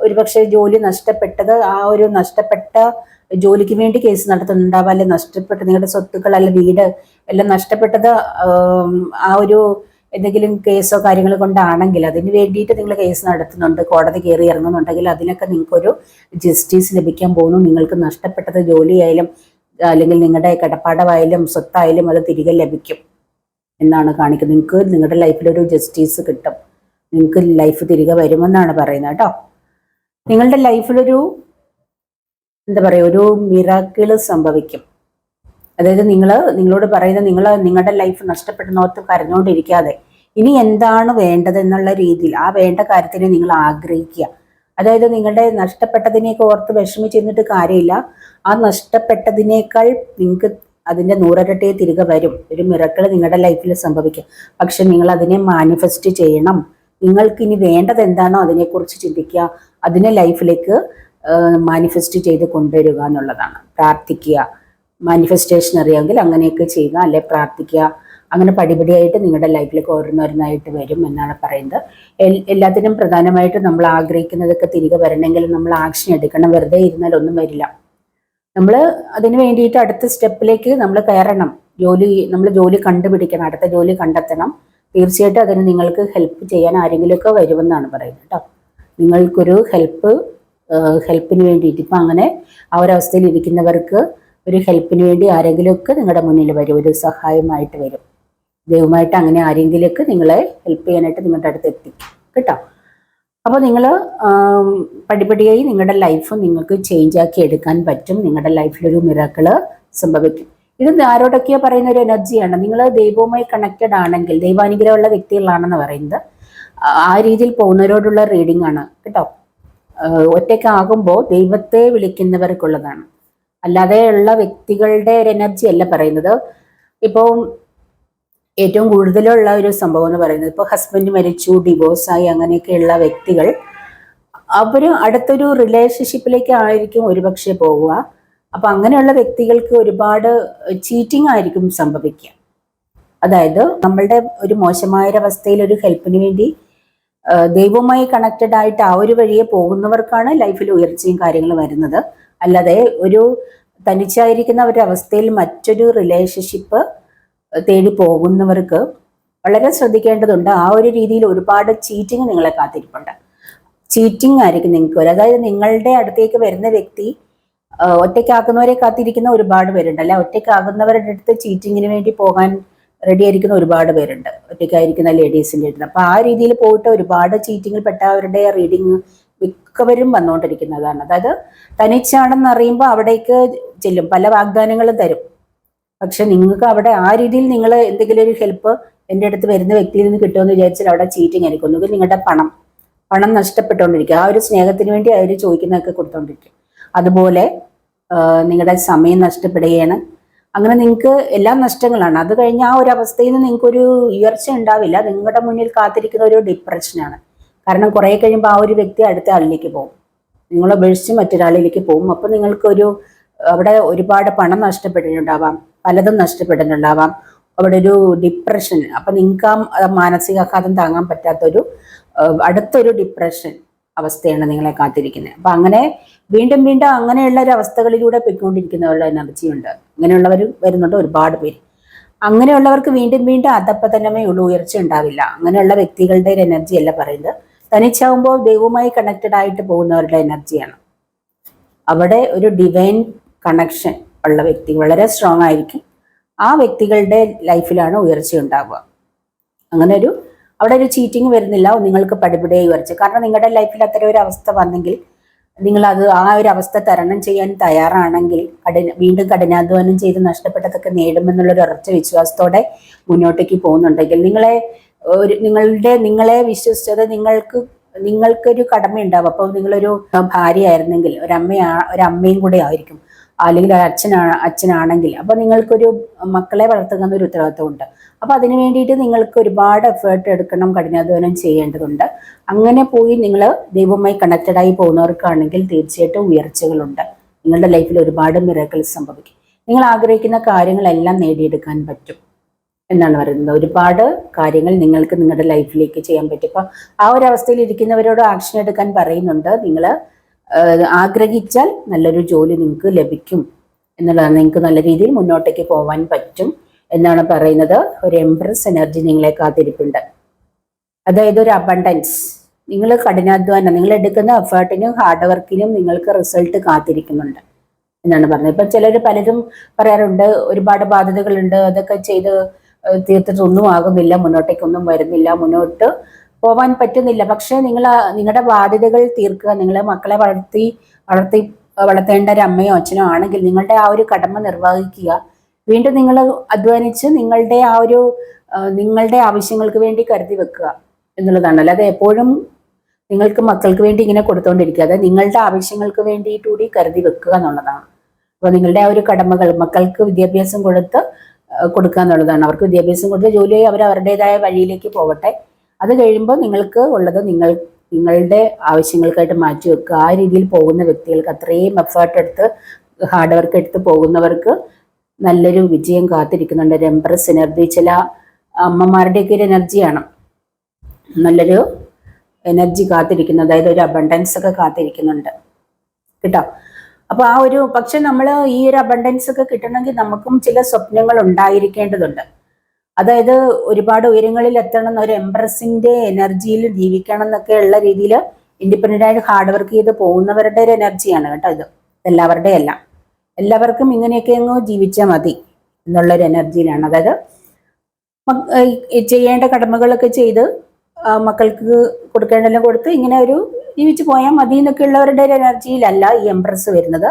ഒരുപക്ഷെ ജോലി നഷ്ടപ്പെട്ടത്. ആ ഒരു നഷ്ടപ്പെട്ട ജോലിക്ക് വേണ്ടി കേസ് നടത്തുന്നുണ്ടാവാം. അല്ലെ നഷ്ടപ്പെട്ട നിങ്ങളുടെ സ്വത്തുക്കൾ അല്ലെ വീട് എല്ലാം നഷ്ടപ്പെട്ടത് ആ ഒരു എന്തെങ്കിലും കേസോ കാര്യങ്ങൾ കൊണ്ടാണെങ്കിൽ അതിന് വേണ്ടിയിട്ട് നിങ്ങൾ കേസ് നടത്തുന്നുണ്ട്. കോടതി കയറി ഇറങ്ങുന്നുണ്ടെങ്കിൽ അതിനൊക്കെ നിങ്ങൾക്കൊരു ജസ്റ്റിസ് ലഭിക്കാൻ പോകുന്നു. നിങ്ങൾക്ക് നഷ്ടപ്പെട്ടത് ജോലിയായാലും അല്ലെങ്കിൽ നിങ്ങളുടെ കിടപ്പാടമായാലും സ്വത്തായാലും അത് തിരികെ ലഭിക്കും എന്നാണ് കാണിക്കുന്നത്. നിങ്ങൾക്ക് നിങ്ങളുടെ ലൈഫിലൊരു ജസ്റ്റിസ് കിട്ടും. നിങ്ങൾക്ക് ലൈഫ് തിരികെ വരുമെന്നാണ് പറയുന്നത് കേട്ടോ. നിങ്ങളുടെ ലൈഫിലൊരു എന്താ പറയുക ഒരു മിറാക്കിൾ സംഭവിക്കും. അതായത് നിങ്ങൾ നിങ്ങളോട് പറയുന്നത് നിങ്ങൾ നിങ്ങളുടെ ലൈഫ് നഷ്ടപ്പെടുന്നോർത്ത് കരഞ്ഞുകൊണ്ടിരിക്കാതെ ഇനി എന്താണ് വേണ്ടത് എന്നുള്ള രീതിയിൽ ആ വേണ്ട കാര്യത്തിന് നിങ്ങൾ ആഗ്രഹിക്കുക. അതായത് നിങ്ങളുടെ നഷ്ടപ്പെട്ടതിനെയൊക്കെ ഓർത്ത് വിഷമിച്ചിരുന്നിട്ട് കാര്യമില്ല. ആ നഷ്ടപ്പെട്ടതിനേക്കാൾ നിങ്ങൾക്ക് അതിന്റെ നൂറരട്ടിയെ തിരികെ വരും. ഒരു മിറക്കൾ നിങ്ങളുടെ ലൈഫിൽ സംഭവിക്കും. പക്ഷെ നിങ്ങൾ അതിനെ മാനിഫെസ്റ്റ് ചെയ്യണം. നിങ്ങൾക്ക് ഇനി വേണ്ടത് എന്താണോ അതിനെക്കുറിച്ച് ചിന്തിക്കുക. അതിനെ ലൈഫിലേക്ക് മാനിഫെസ്റ്റ് ചെയ്ത് കൊണ്ടുവരിക എന്നുള്ളതാണ്. പ്രാർത്ഥിക്കുക. മാനിഫെസ്റ്റേഷൻ അറിയാമെങ്കിൽ അങ്ങനെയൊക്കെ ചെയ്യുക. അല്ലെ പ്രാർത്ഥിക്കുക. അങ്ങനെ പടിപടിയായിട്ട് നിങ്ങളുടെ ലൈഫിലേക്ക് ഓരോന്നോരോന്നായിട്ട് വരും എന്നാണ് പറയുന്നത്. എല്ലാത്തിനും പ്രധാനമായിട്ടും നമ്മൾ ആഗ്രഹിക്കുന്നതൊക്കെ തിരികെ വരണമെങ്കിൽ നമ്മൾ ആക്ഷൻ എടുക്കണം. വെറുതെ ഇരുന്നാൽ ഒന്നും വരില്ല. നമ്മൾ അതിന് വേണ്ടിയിട്ട് അടുത്ത സ്റ്റെപ്പിലേക്ക് നമ്മൾ കയറണം. ജോലി നമ്മൾ ജോലി കണ്ടുപിടിക്കണം. അടുത്ത ജോലി കണ്ടെത്തണം. തീർച്ചയായിട്ടും അതിന് നിങ്ങൾക്ക് ഹെൽപ്പ് ചെയ്യാൻ ആരെങ്കിലുമൊക്കെ വരുമെന്നാണ് പറയുന്നത് കേട്ടോ. നിങ്ങൾക്കൊരു ഹെൽപ്പ് ഹെൽപ്പിന് വേണ്ടിയിട്ട് ഇപ്പം അങ്ങനെ ആ ഒരവസ്ഥയിൽ ഇരിക്കുന്നവർക്ക് ഒരു ഹെൽപ്പിന് വേണ്ടി ആരെങ്കിലുമൊക്കെ നിങ്ങളുടെ മുന്നിൽ വരും. ഒരു സഹായമായിട്ട് വരും. ദൈവമായിട്ട് അങ്ങനെ ആരെങ്കിലുമൊക്കെ നിങ്ങളെ ഹെൽപ്പ് ചെയ്യാനായിട്ട് നിങ്ങളുടെ അടുത്ത് എത്തിക്കും കേട്ടോ? അപ്പോൾ നിങ്ങൾ പടിപടിയായി നിങ്ങളുടെ ലൈഫ് നിങ്ങൾക്ക് ചേഞ്ച് ആക്കി എടുക്കാൻ പറ്റും. നിങ്ങളുടെ ലൈഫിലൊരു മിറാക്കിൾ സംഭവിക്കും. ഇത് ആരോടൊക്കെയോ പറയുന്ന ഒരു എനർജിയാണ് നിങ്ങൾ ദൈവവുമായി കണക്റ്റഡ് ആണെങ്കിൽ ദൈവാനുഗ്രഹമുള്ള വ്യക്തികളാണെന്ന് പറയുന്നത് ആ- രീതിയിൽ പോകുന്നവരോടുള്ള റീഡിംഗ് ആണ്. കേട്ടോ? ഒറ്റയ്ക്കാകുമ്പോൾ ദൈവത്തെ വിളിക്കുന്നവർക്കുള്ളതാണ്. അല്ലാതെ ഉള്ള വ്യക്തികളുടെ ഒരു എനർജി അല്ല പറയുന്നത്. ഇപ്പോൾ ഏറ്റവും കൂടുതലുള്ള ഒരു സംഭവം എന്ന് പറയുന്നത് ഇപ്പോൾ ഹസ്ബൻഡ് മരിച്ചു ഡിവോഴ്സായി അങ്ങനെയൊക്കെയുള്ള വ്യക്തികൾ അവർ അടുത്തൊരു റിലേഷൻഷിപ്പിലേക്ക് ആയിരിക്കും ഒരുപക്ഷെ പോവുക. അപ്പം അങ്ങനെയുള്ള വ്യക്തികൾക്ക് ഒരുപാട് ചീറ്റിംഗ് ആയിരിക്കും സംഭവിക്കുക. അതായത് നമ്മളുടെ ഒരു മോശമായ ഒരു ഹെൽപ്പിന് വേണ്ടി ദൈവവുമായി കണക്റ്റഡ് ആയിട്ട് ആ ഒരു വഴിയെ പോകുന്നവർക്കാണ് ലൈഫിൽ ഉയർച്ചയും കാര്യങ്ങളും വരുന്നത്. അല്ലാതെ ഒരു തനിച്ചായിരിക്കുന്ന ഒരു അവസ്ഥയിൽ മറ്റൊരു റിലേഷൻഷിപ്പ് തേടി പോകുന്നവർക്ക് വളരെ ശ്രദ്ധിക്കേണ്ടതുണ്ട്. ആ ഒരു രീതിയിൽ ഒരുപാട് ചീറ്റിങ് നിങ്ങളെ കാത്തിരിപ്പുണ്ട്. ചീറ്റിംഗ് ആയിരിക്കും നിങ്ങൾക്ക് വരിക. അതായത് നിങ്ങളുടെ അടുത്തേക്ക് വരുന്ന വ്യക്തി ഒറ്റയ്ക്കാക്കുന്നവരെ കാത്തിരിക്കുന്ന ഒരുപാട് പേരുണ്ട്. അല്ലെ? ഒറ്റയ്ക്കാകുന്നവരുടെ അടുത്ത് ചീറ്റിങ്ങിന് വേണ്ടി പോകാൻ റെഡി ആയിരിക്കുന്ന ഒരുപാട് പേരുണ്ട്. ഒറ്റയ്ക്കായിരിക്കുന്ന ലേഡീസിന്റെ അടുത്ത്. അപ്പൊ ആ രീതിയിൽ പോയിട്ട് ഒരുപാട് ചീറ്റിങ്ങിൽ പെട്ടവരുടെ റീഡിങ് മിക്കവരും വന്നുകൊണ്ടിരിക്കുന്നതാണ്. അതായത് തനിച്ചാണെന്ന് അറിയുമ്പോൾ അവിടേക്ക് ചെല്ലും. പല വാഗ്ദാനങ്ങളും തരും. പക്ഷെ നിങ്ങൾക്ക് അവിടെ ആ രീതിയിൽ നിങ്ങൾ എന്തെങ്കിലും ഒരു ഹെൽപ്പ് എന്റെ അടുത്ത് വരുന്ന വ്യക്തിയിൽ നിന്ന് കിട്ടുമെന്ന് വിചാരിച്ചാൽ അവിടെ ചീറ്റിങ് ആയിരിക്കും. ഒന്നുകിൽ നിങ്ങളുടെ പണം പണം നഷ്ടപ്പെട്ടുകൊണ്ടിരിക്കുക ആ ഒരു സ്നേഹത്തിന് വേണ്ടി അവർ ചോദിക്കുന്നതൊക്കെ കൊടുത്തോണ്ടിരിക്കും. അതുപോലെ നിങ്ങളുടെ സമയം നഷ്ടപ്പെടുകയാണ്. അങ്ങനെ നിങ്ങൾക്ക് എല്ലാ നഷ്ടങ്ങളാണ്. അത് കഴിഞ്ഞ് ആ ഒരു അവസ്ഥയിൽ നിന്ന് നിങ്ങൾക്കൊരു ഉയർച്ച ഉണ്ടാവില്ല. നിങ്ങളുടെ മുന്നിൽ കാത്തിരിക്കുന്ന ഒരു ഡിപ്രഷനാണ് കാരണം കുറേ കഴിയുമ്പോൾ ആ ഒരു വ്യക്തി അടുത്ത ആളിലേക്ക് പോകും. നിങ്ങളെ ഉപേക്ഷിച്ച് മറ്റൊരാളിലേക്ക് പോകും. അപ്പോൾ നിങ്ങൾക്കൊരു അവിടെ ഒരുപാട് പണം നഷ്ടപ്പെട്ടിട്ടുണ്ടാവാം പലതും നഷ്ടപ്പെട്ടിട്ടുണ്ടാവാം. അവിടെ ഒരു ഡിപ്രഷൻ അപ്പം നിങ്ങൾക്ക് ആ മാനസികാഘാതം താങ്ങാൻ പറ്റാത്തൊരു അടുത്തൊരു ഡിപ്രഷൻ അവസ്ഥയാണ് നിങ്ങളെ കാത്തിരിക്കുന്നത്. അപ്പം അങ്ങനെ വീണ്ടും വീണ്ടും അങ്ങനെയുള്ള ഒരു അവസ്ഥകളിലൂടെ പോയിക്കൊണ്ടിരിക്കുന്നവരുടെ എനർജി ഉണ്ട് അങ്ങനെയുള്ളവർ വരുന്നുണ്ട് ഒരുപാട് പേര്. അങ്ങനെയുള്ളവർക്ക് വീണ്ടും വീണ്ടും അതപ്പതനമേ ഉള്ളൂ ഉയർച്ച ഉണ്ടാവില്ല. അങ്ങനെയുള്ള വ്യക്തികളുടെ ഒരു എനർജി അല്ല പറയുന്നത്. തനിച്ചാവുമ്പോൾ ദൈവവുമായി കണക്റ്റഡ് ആയിട്ട് പോകുന്നവരുടെ എനർജിയാണ്. അവിടെ ഒരു ഡിവൈൻ കണക്ഷൻ ഉള്ള വ്യക്തി വളരെ സ്ട്രോങ് ആയിരിക്കും. ആ വ്യക്തികളുടെ ലൈഫിലാണ് ഉയർച്ച ഉണ്ടാവുക. അങ്ങനെ ഒരു അവിടെ ഒരു ചീറ്റിംഗ് വരുന്നില്ല നിങ്ങൾക്ക് പടിപടിയായി ഉയർച്ച. കാരണം നിങ്ങളുടെ ലൈഫിൽ അത്തരം ഒരു അവസ്ഥ വന്നെങ്കിൽ നിങ്ങൾ അത് ആ ഒരു അവസ്ഥ തരണം ചെയ്യാൻ തയ്യാറാണെങ്കിൽ കഠിന വീണ്ടും കഠിനാധ്വാനം ചെയ്ത് നഷ്ടപ്പെട്ടതൊക്കെ നേടുമെന്നുള്ളൊരു ഉറച്ച വിശ്വാസത്തോടെ മുന്നോട്ടേക്ക് പോകുന്നുണ്ടെങ്കിൽ നിങ്ങളെ ഒരു നിങ്ങളുടെ നിങ്ങളെ വിശ്വസിച്ചത് നിങ്ങൾക്ക് നിങ്ങൾക്കൊരു കടമയുണ്ടാവും. അപ്പോൾ നിങ്ങളൊരു ഭാര്യയായിരുന്നെങ്കിൽ ഒരു അമ്മയാ ഒരു അമ്മയും കൂടെ ആയിരിക്കും. അല്ലെങ്കിൽ ഒരു അച്ഛനാ അച്ഛനാണെങ്കിൽ. അപ്പോൾ നിങ്ങൾക്കൊരു മക്കളെ വളർത്തുന്ന ഒരു ഉത്തരവാദിത്വമുണ്ട് അപ്പോൾ അതിന് വേണ്ടിയിട്ട് നിങ്ങൾക്ക് ഒരുപാട് എഫേർട്ട് എടുക്കണം കഠിനാധ്വാനം ചെയ്യേണ്ടതുണ്ട്. അങ്ങനെ പോയി നിങ്ങൾ ദൈവവുമായി കണക്റ്റഡായി പോകുന്നവർക്കാണെങ്കിൽ തീർച്ചയായിട്ടും ഉയർച്ചകളുണ്ട്. നിങ്ങളുടെ ലൈഫിൽ ഒരുപാട് മിറക്കിൾസ് സംഭവിക്കും. നിങ്ങൾ ആഗ്രഹിക്കുന്ന കാര്യങ്ങളെല്ലാം നേടിയെടുക്കാൻ പറ്റും എന്നാണ് പറയുന്നത്. ഒരുപാട് കാര്യങ്ങൾ നിങ്ങൾക്ക് നിങ്ങളുടെ ലൈഫിലേക്ക് ചെയ്യാൻ പറ്റും. അപ്പോൾ ആ ഒരു അവസ്ഥയിൽ ഇരിക്കുന്നവരോട് ആക്ഷൻ എടുക്കാൻ പറയുന്നുണ്ട്. നിങ്ങൾ ആഗ്രഹിച്ചാൽ നല്ലൊരു ജോലി നിങ്ങൾക്ക് ലഭിക്കും എന്നുള്ളതാണ് നിങ്ങൾക്ക് നല്ല രീതിയിൽ മുന്നോട്ടേക്ക് പോകാൻ പറ്റും എന്നാണ് പറയുന്നത്. ഒരു എംപ്രസ് എനർജി നിങ്ങളെ കാത്തിരിപ്പുണ്ട്. അതായത് ഒരു അബണ്ടൻസ് നിങ്ങൾ കഠിനാധ്വാനം നിങ്ങൾ എടുക്കുന്ന എഫേർട്ടിനും ഹാർഡ് വർക്കിനും നിങ്ങൾക്ക് റിസൾട്ട് കാത്തിരിക്കുന്നുണ്ട് എന്നാണ് പറഞ്ഞത്. ഇപ്പം ചിലർ പലരും പറയാറുണ്ട് ഒരുപാട് ബാധ്യതകളുണ്ട് അതൊക്കെ ചെയ്ത് തീർത്തിട്ടൊന്നും ആകുന്നില്ല മുന്നോട്ടേക്കൊന്നും വരുന്നില്ല മുന്നോട്ട് പോവാൻ പറ്റുന്നില്ല. പക്ഷേ നിങ്ങൾ നിങ്ങളുടെ ബാധ്യതകൾ തീർക്കുക. നിങ്ങളെ മക്കളെ വളർത്തി വളർത്തി വളർത്തേണ്ട ഒരു അമ്മയോ അച്ഛനോ ആണെങ്കിൽ നിങ്ങളുടെ ആ ഒരു കടമ നിർവഹിക്കുക. വീണ്ടും നിങ്ങൾ അധ്വാനിച്ച് നിങ്ങളുടെ ആ ഒരു നിങ്ങളുടെ ആവശ്യങ്ങൾക്ക് വേണ്ടി കരുതി വെക്കുക എന്നുള്ളതാണ് അല്ലാതെ എപ്പോഴും നിങ്ങൾക്ക് മക്കൾക്ക് വേണ്ടി ഇങ്ങനെ കൊടുത്തുകൊണ്ടിരിക്കുക അതായത് നിങ്ങളുടെ ആവശ്യങ്ങൾക്ക് വേണ്ടിയിട്ട് കൂടി കരുതി വെക്കുക എന്നുള്ളതാണ്. അപ്പോൾ നിങ്ങളുടെ ആ ഒരു കടമകൾ മക്കൾക്ക് വിദ്യാഭ്യാസം കൊടുത്ത് കൊടുക്കുക എന്നുള്ളതാണ്. അവർക്ക് വിദ്യാഭ്യാസം കൊടുത്ത് ജോലിയായി അവർ അവരുടേതായ വഴിയിലേക്ക് പോകട്ടെ അത് കഴിയുമ്പോൾ നിങ്ങൾക്ക് ഉള്ളത് നിങ്ങൾ നിങ്ങളുടെ ആവശ്യങ്ങൾക്കായിട്ട് മാറ്റി വെക്കുക. ആ രീതിയിൽ പോകുന്ന വ്യക്തികൾക്ക് അത്രയും എഫേർട്ട് എടുത്ത് ഹാർഡ് വർക്ക് എടുത്ത് പോകുന്നവർക്ക് നല്ലൊരു വിജയം കാത്തിരിക്കുന്നുണ്ട്. ഒരു എംപ്രസ് എനർജി ചില അമ്മമാരുടെയൊക്കെ ഒരു എനർജിയാണ് നല്ലൊരു എനർജി കാത്തിരിക്കുന്നു. അതായത് ഒരു അബണ്ടൻസ് ഒക്കെ കാത്തിരിക്കുന്നുണ്ട്. കേട്ടോ? അപ്പോൾ ആ ഒരു പക്ഷെ നമ്മൾ ഈ ഒരു അബണ്ടൻസ് ഒക്കെ കിട്ടണമെങ്കിൽ നമുക്കും ചില സ്വപ്നങ്ങൾ ഉണ്ടായിരിക്കേണ്ടതുണ്ട്. അതായത് ഒരുപാട് ഉയരങ്ങളിൽ എത്തണം ഒരു എംപ്രസിന്റെ എനർജിയിൽ ജീവിക്കണം എന്നൊക്കെ ഉള്ള രീതിയിൽ ഇൻഡിപെൻഡന്റ് ആയിട്ട് ഹാർഡ് വർക്ക് ചെയ്ത് പോകുന്നവരുടെ ഒരു എനർജിയാണ് കേട്ടോ ഇത്. എല്ലാവരുടെ അല്ല എല്ലാവർക്കും ഇങ്ങനെയൊക്കെ അങ്ങ് ജീവിച്ചാൽ മതി എന്നുള്ളൊരു എനർജിയിലാണ്. അതായത് ചെയ്യേണ്ട കടമകളൊക്കെ ചെയ്ത് മക്കൾക്ക് കൊടുക്കേണ്ടതെല്ലാം കൊടുത്ത് ഇങ്ങനെ ഒരു ജീവിച്ചു പോയാൽ മതി എന്നൊക്കെ ഉള്ളവരുടെ ഒരു എനർജിയിലല്ല ഈ എംപ്രസ് വരുന്നത്.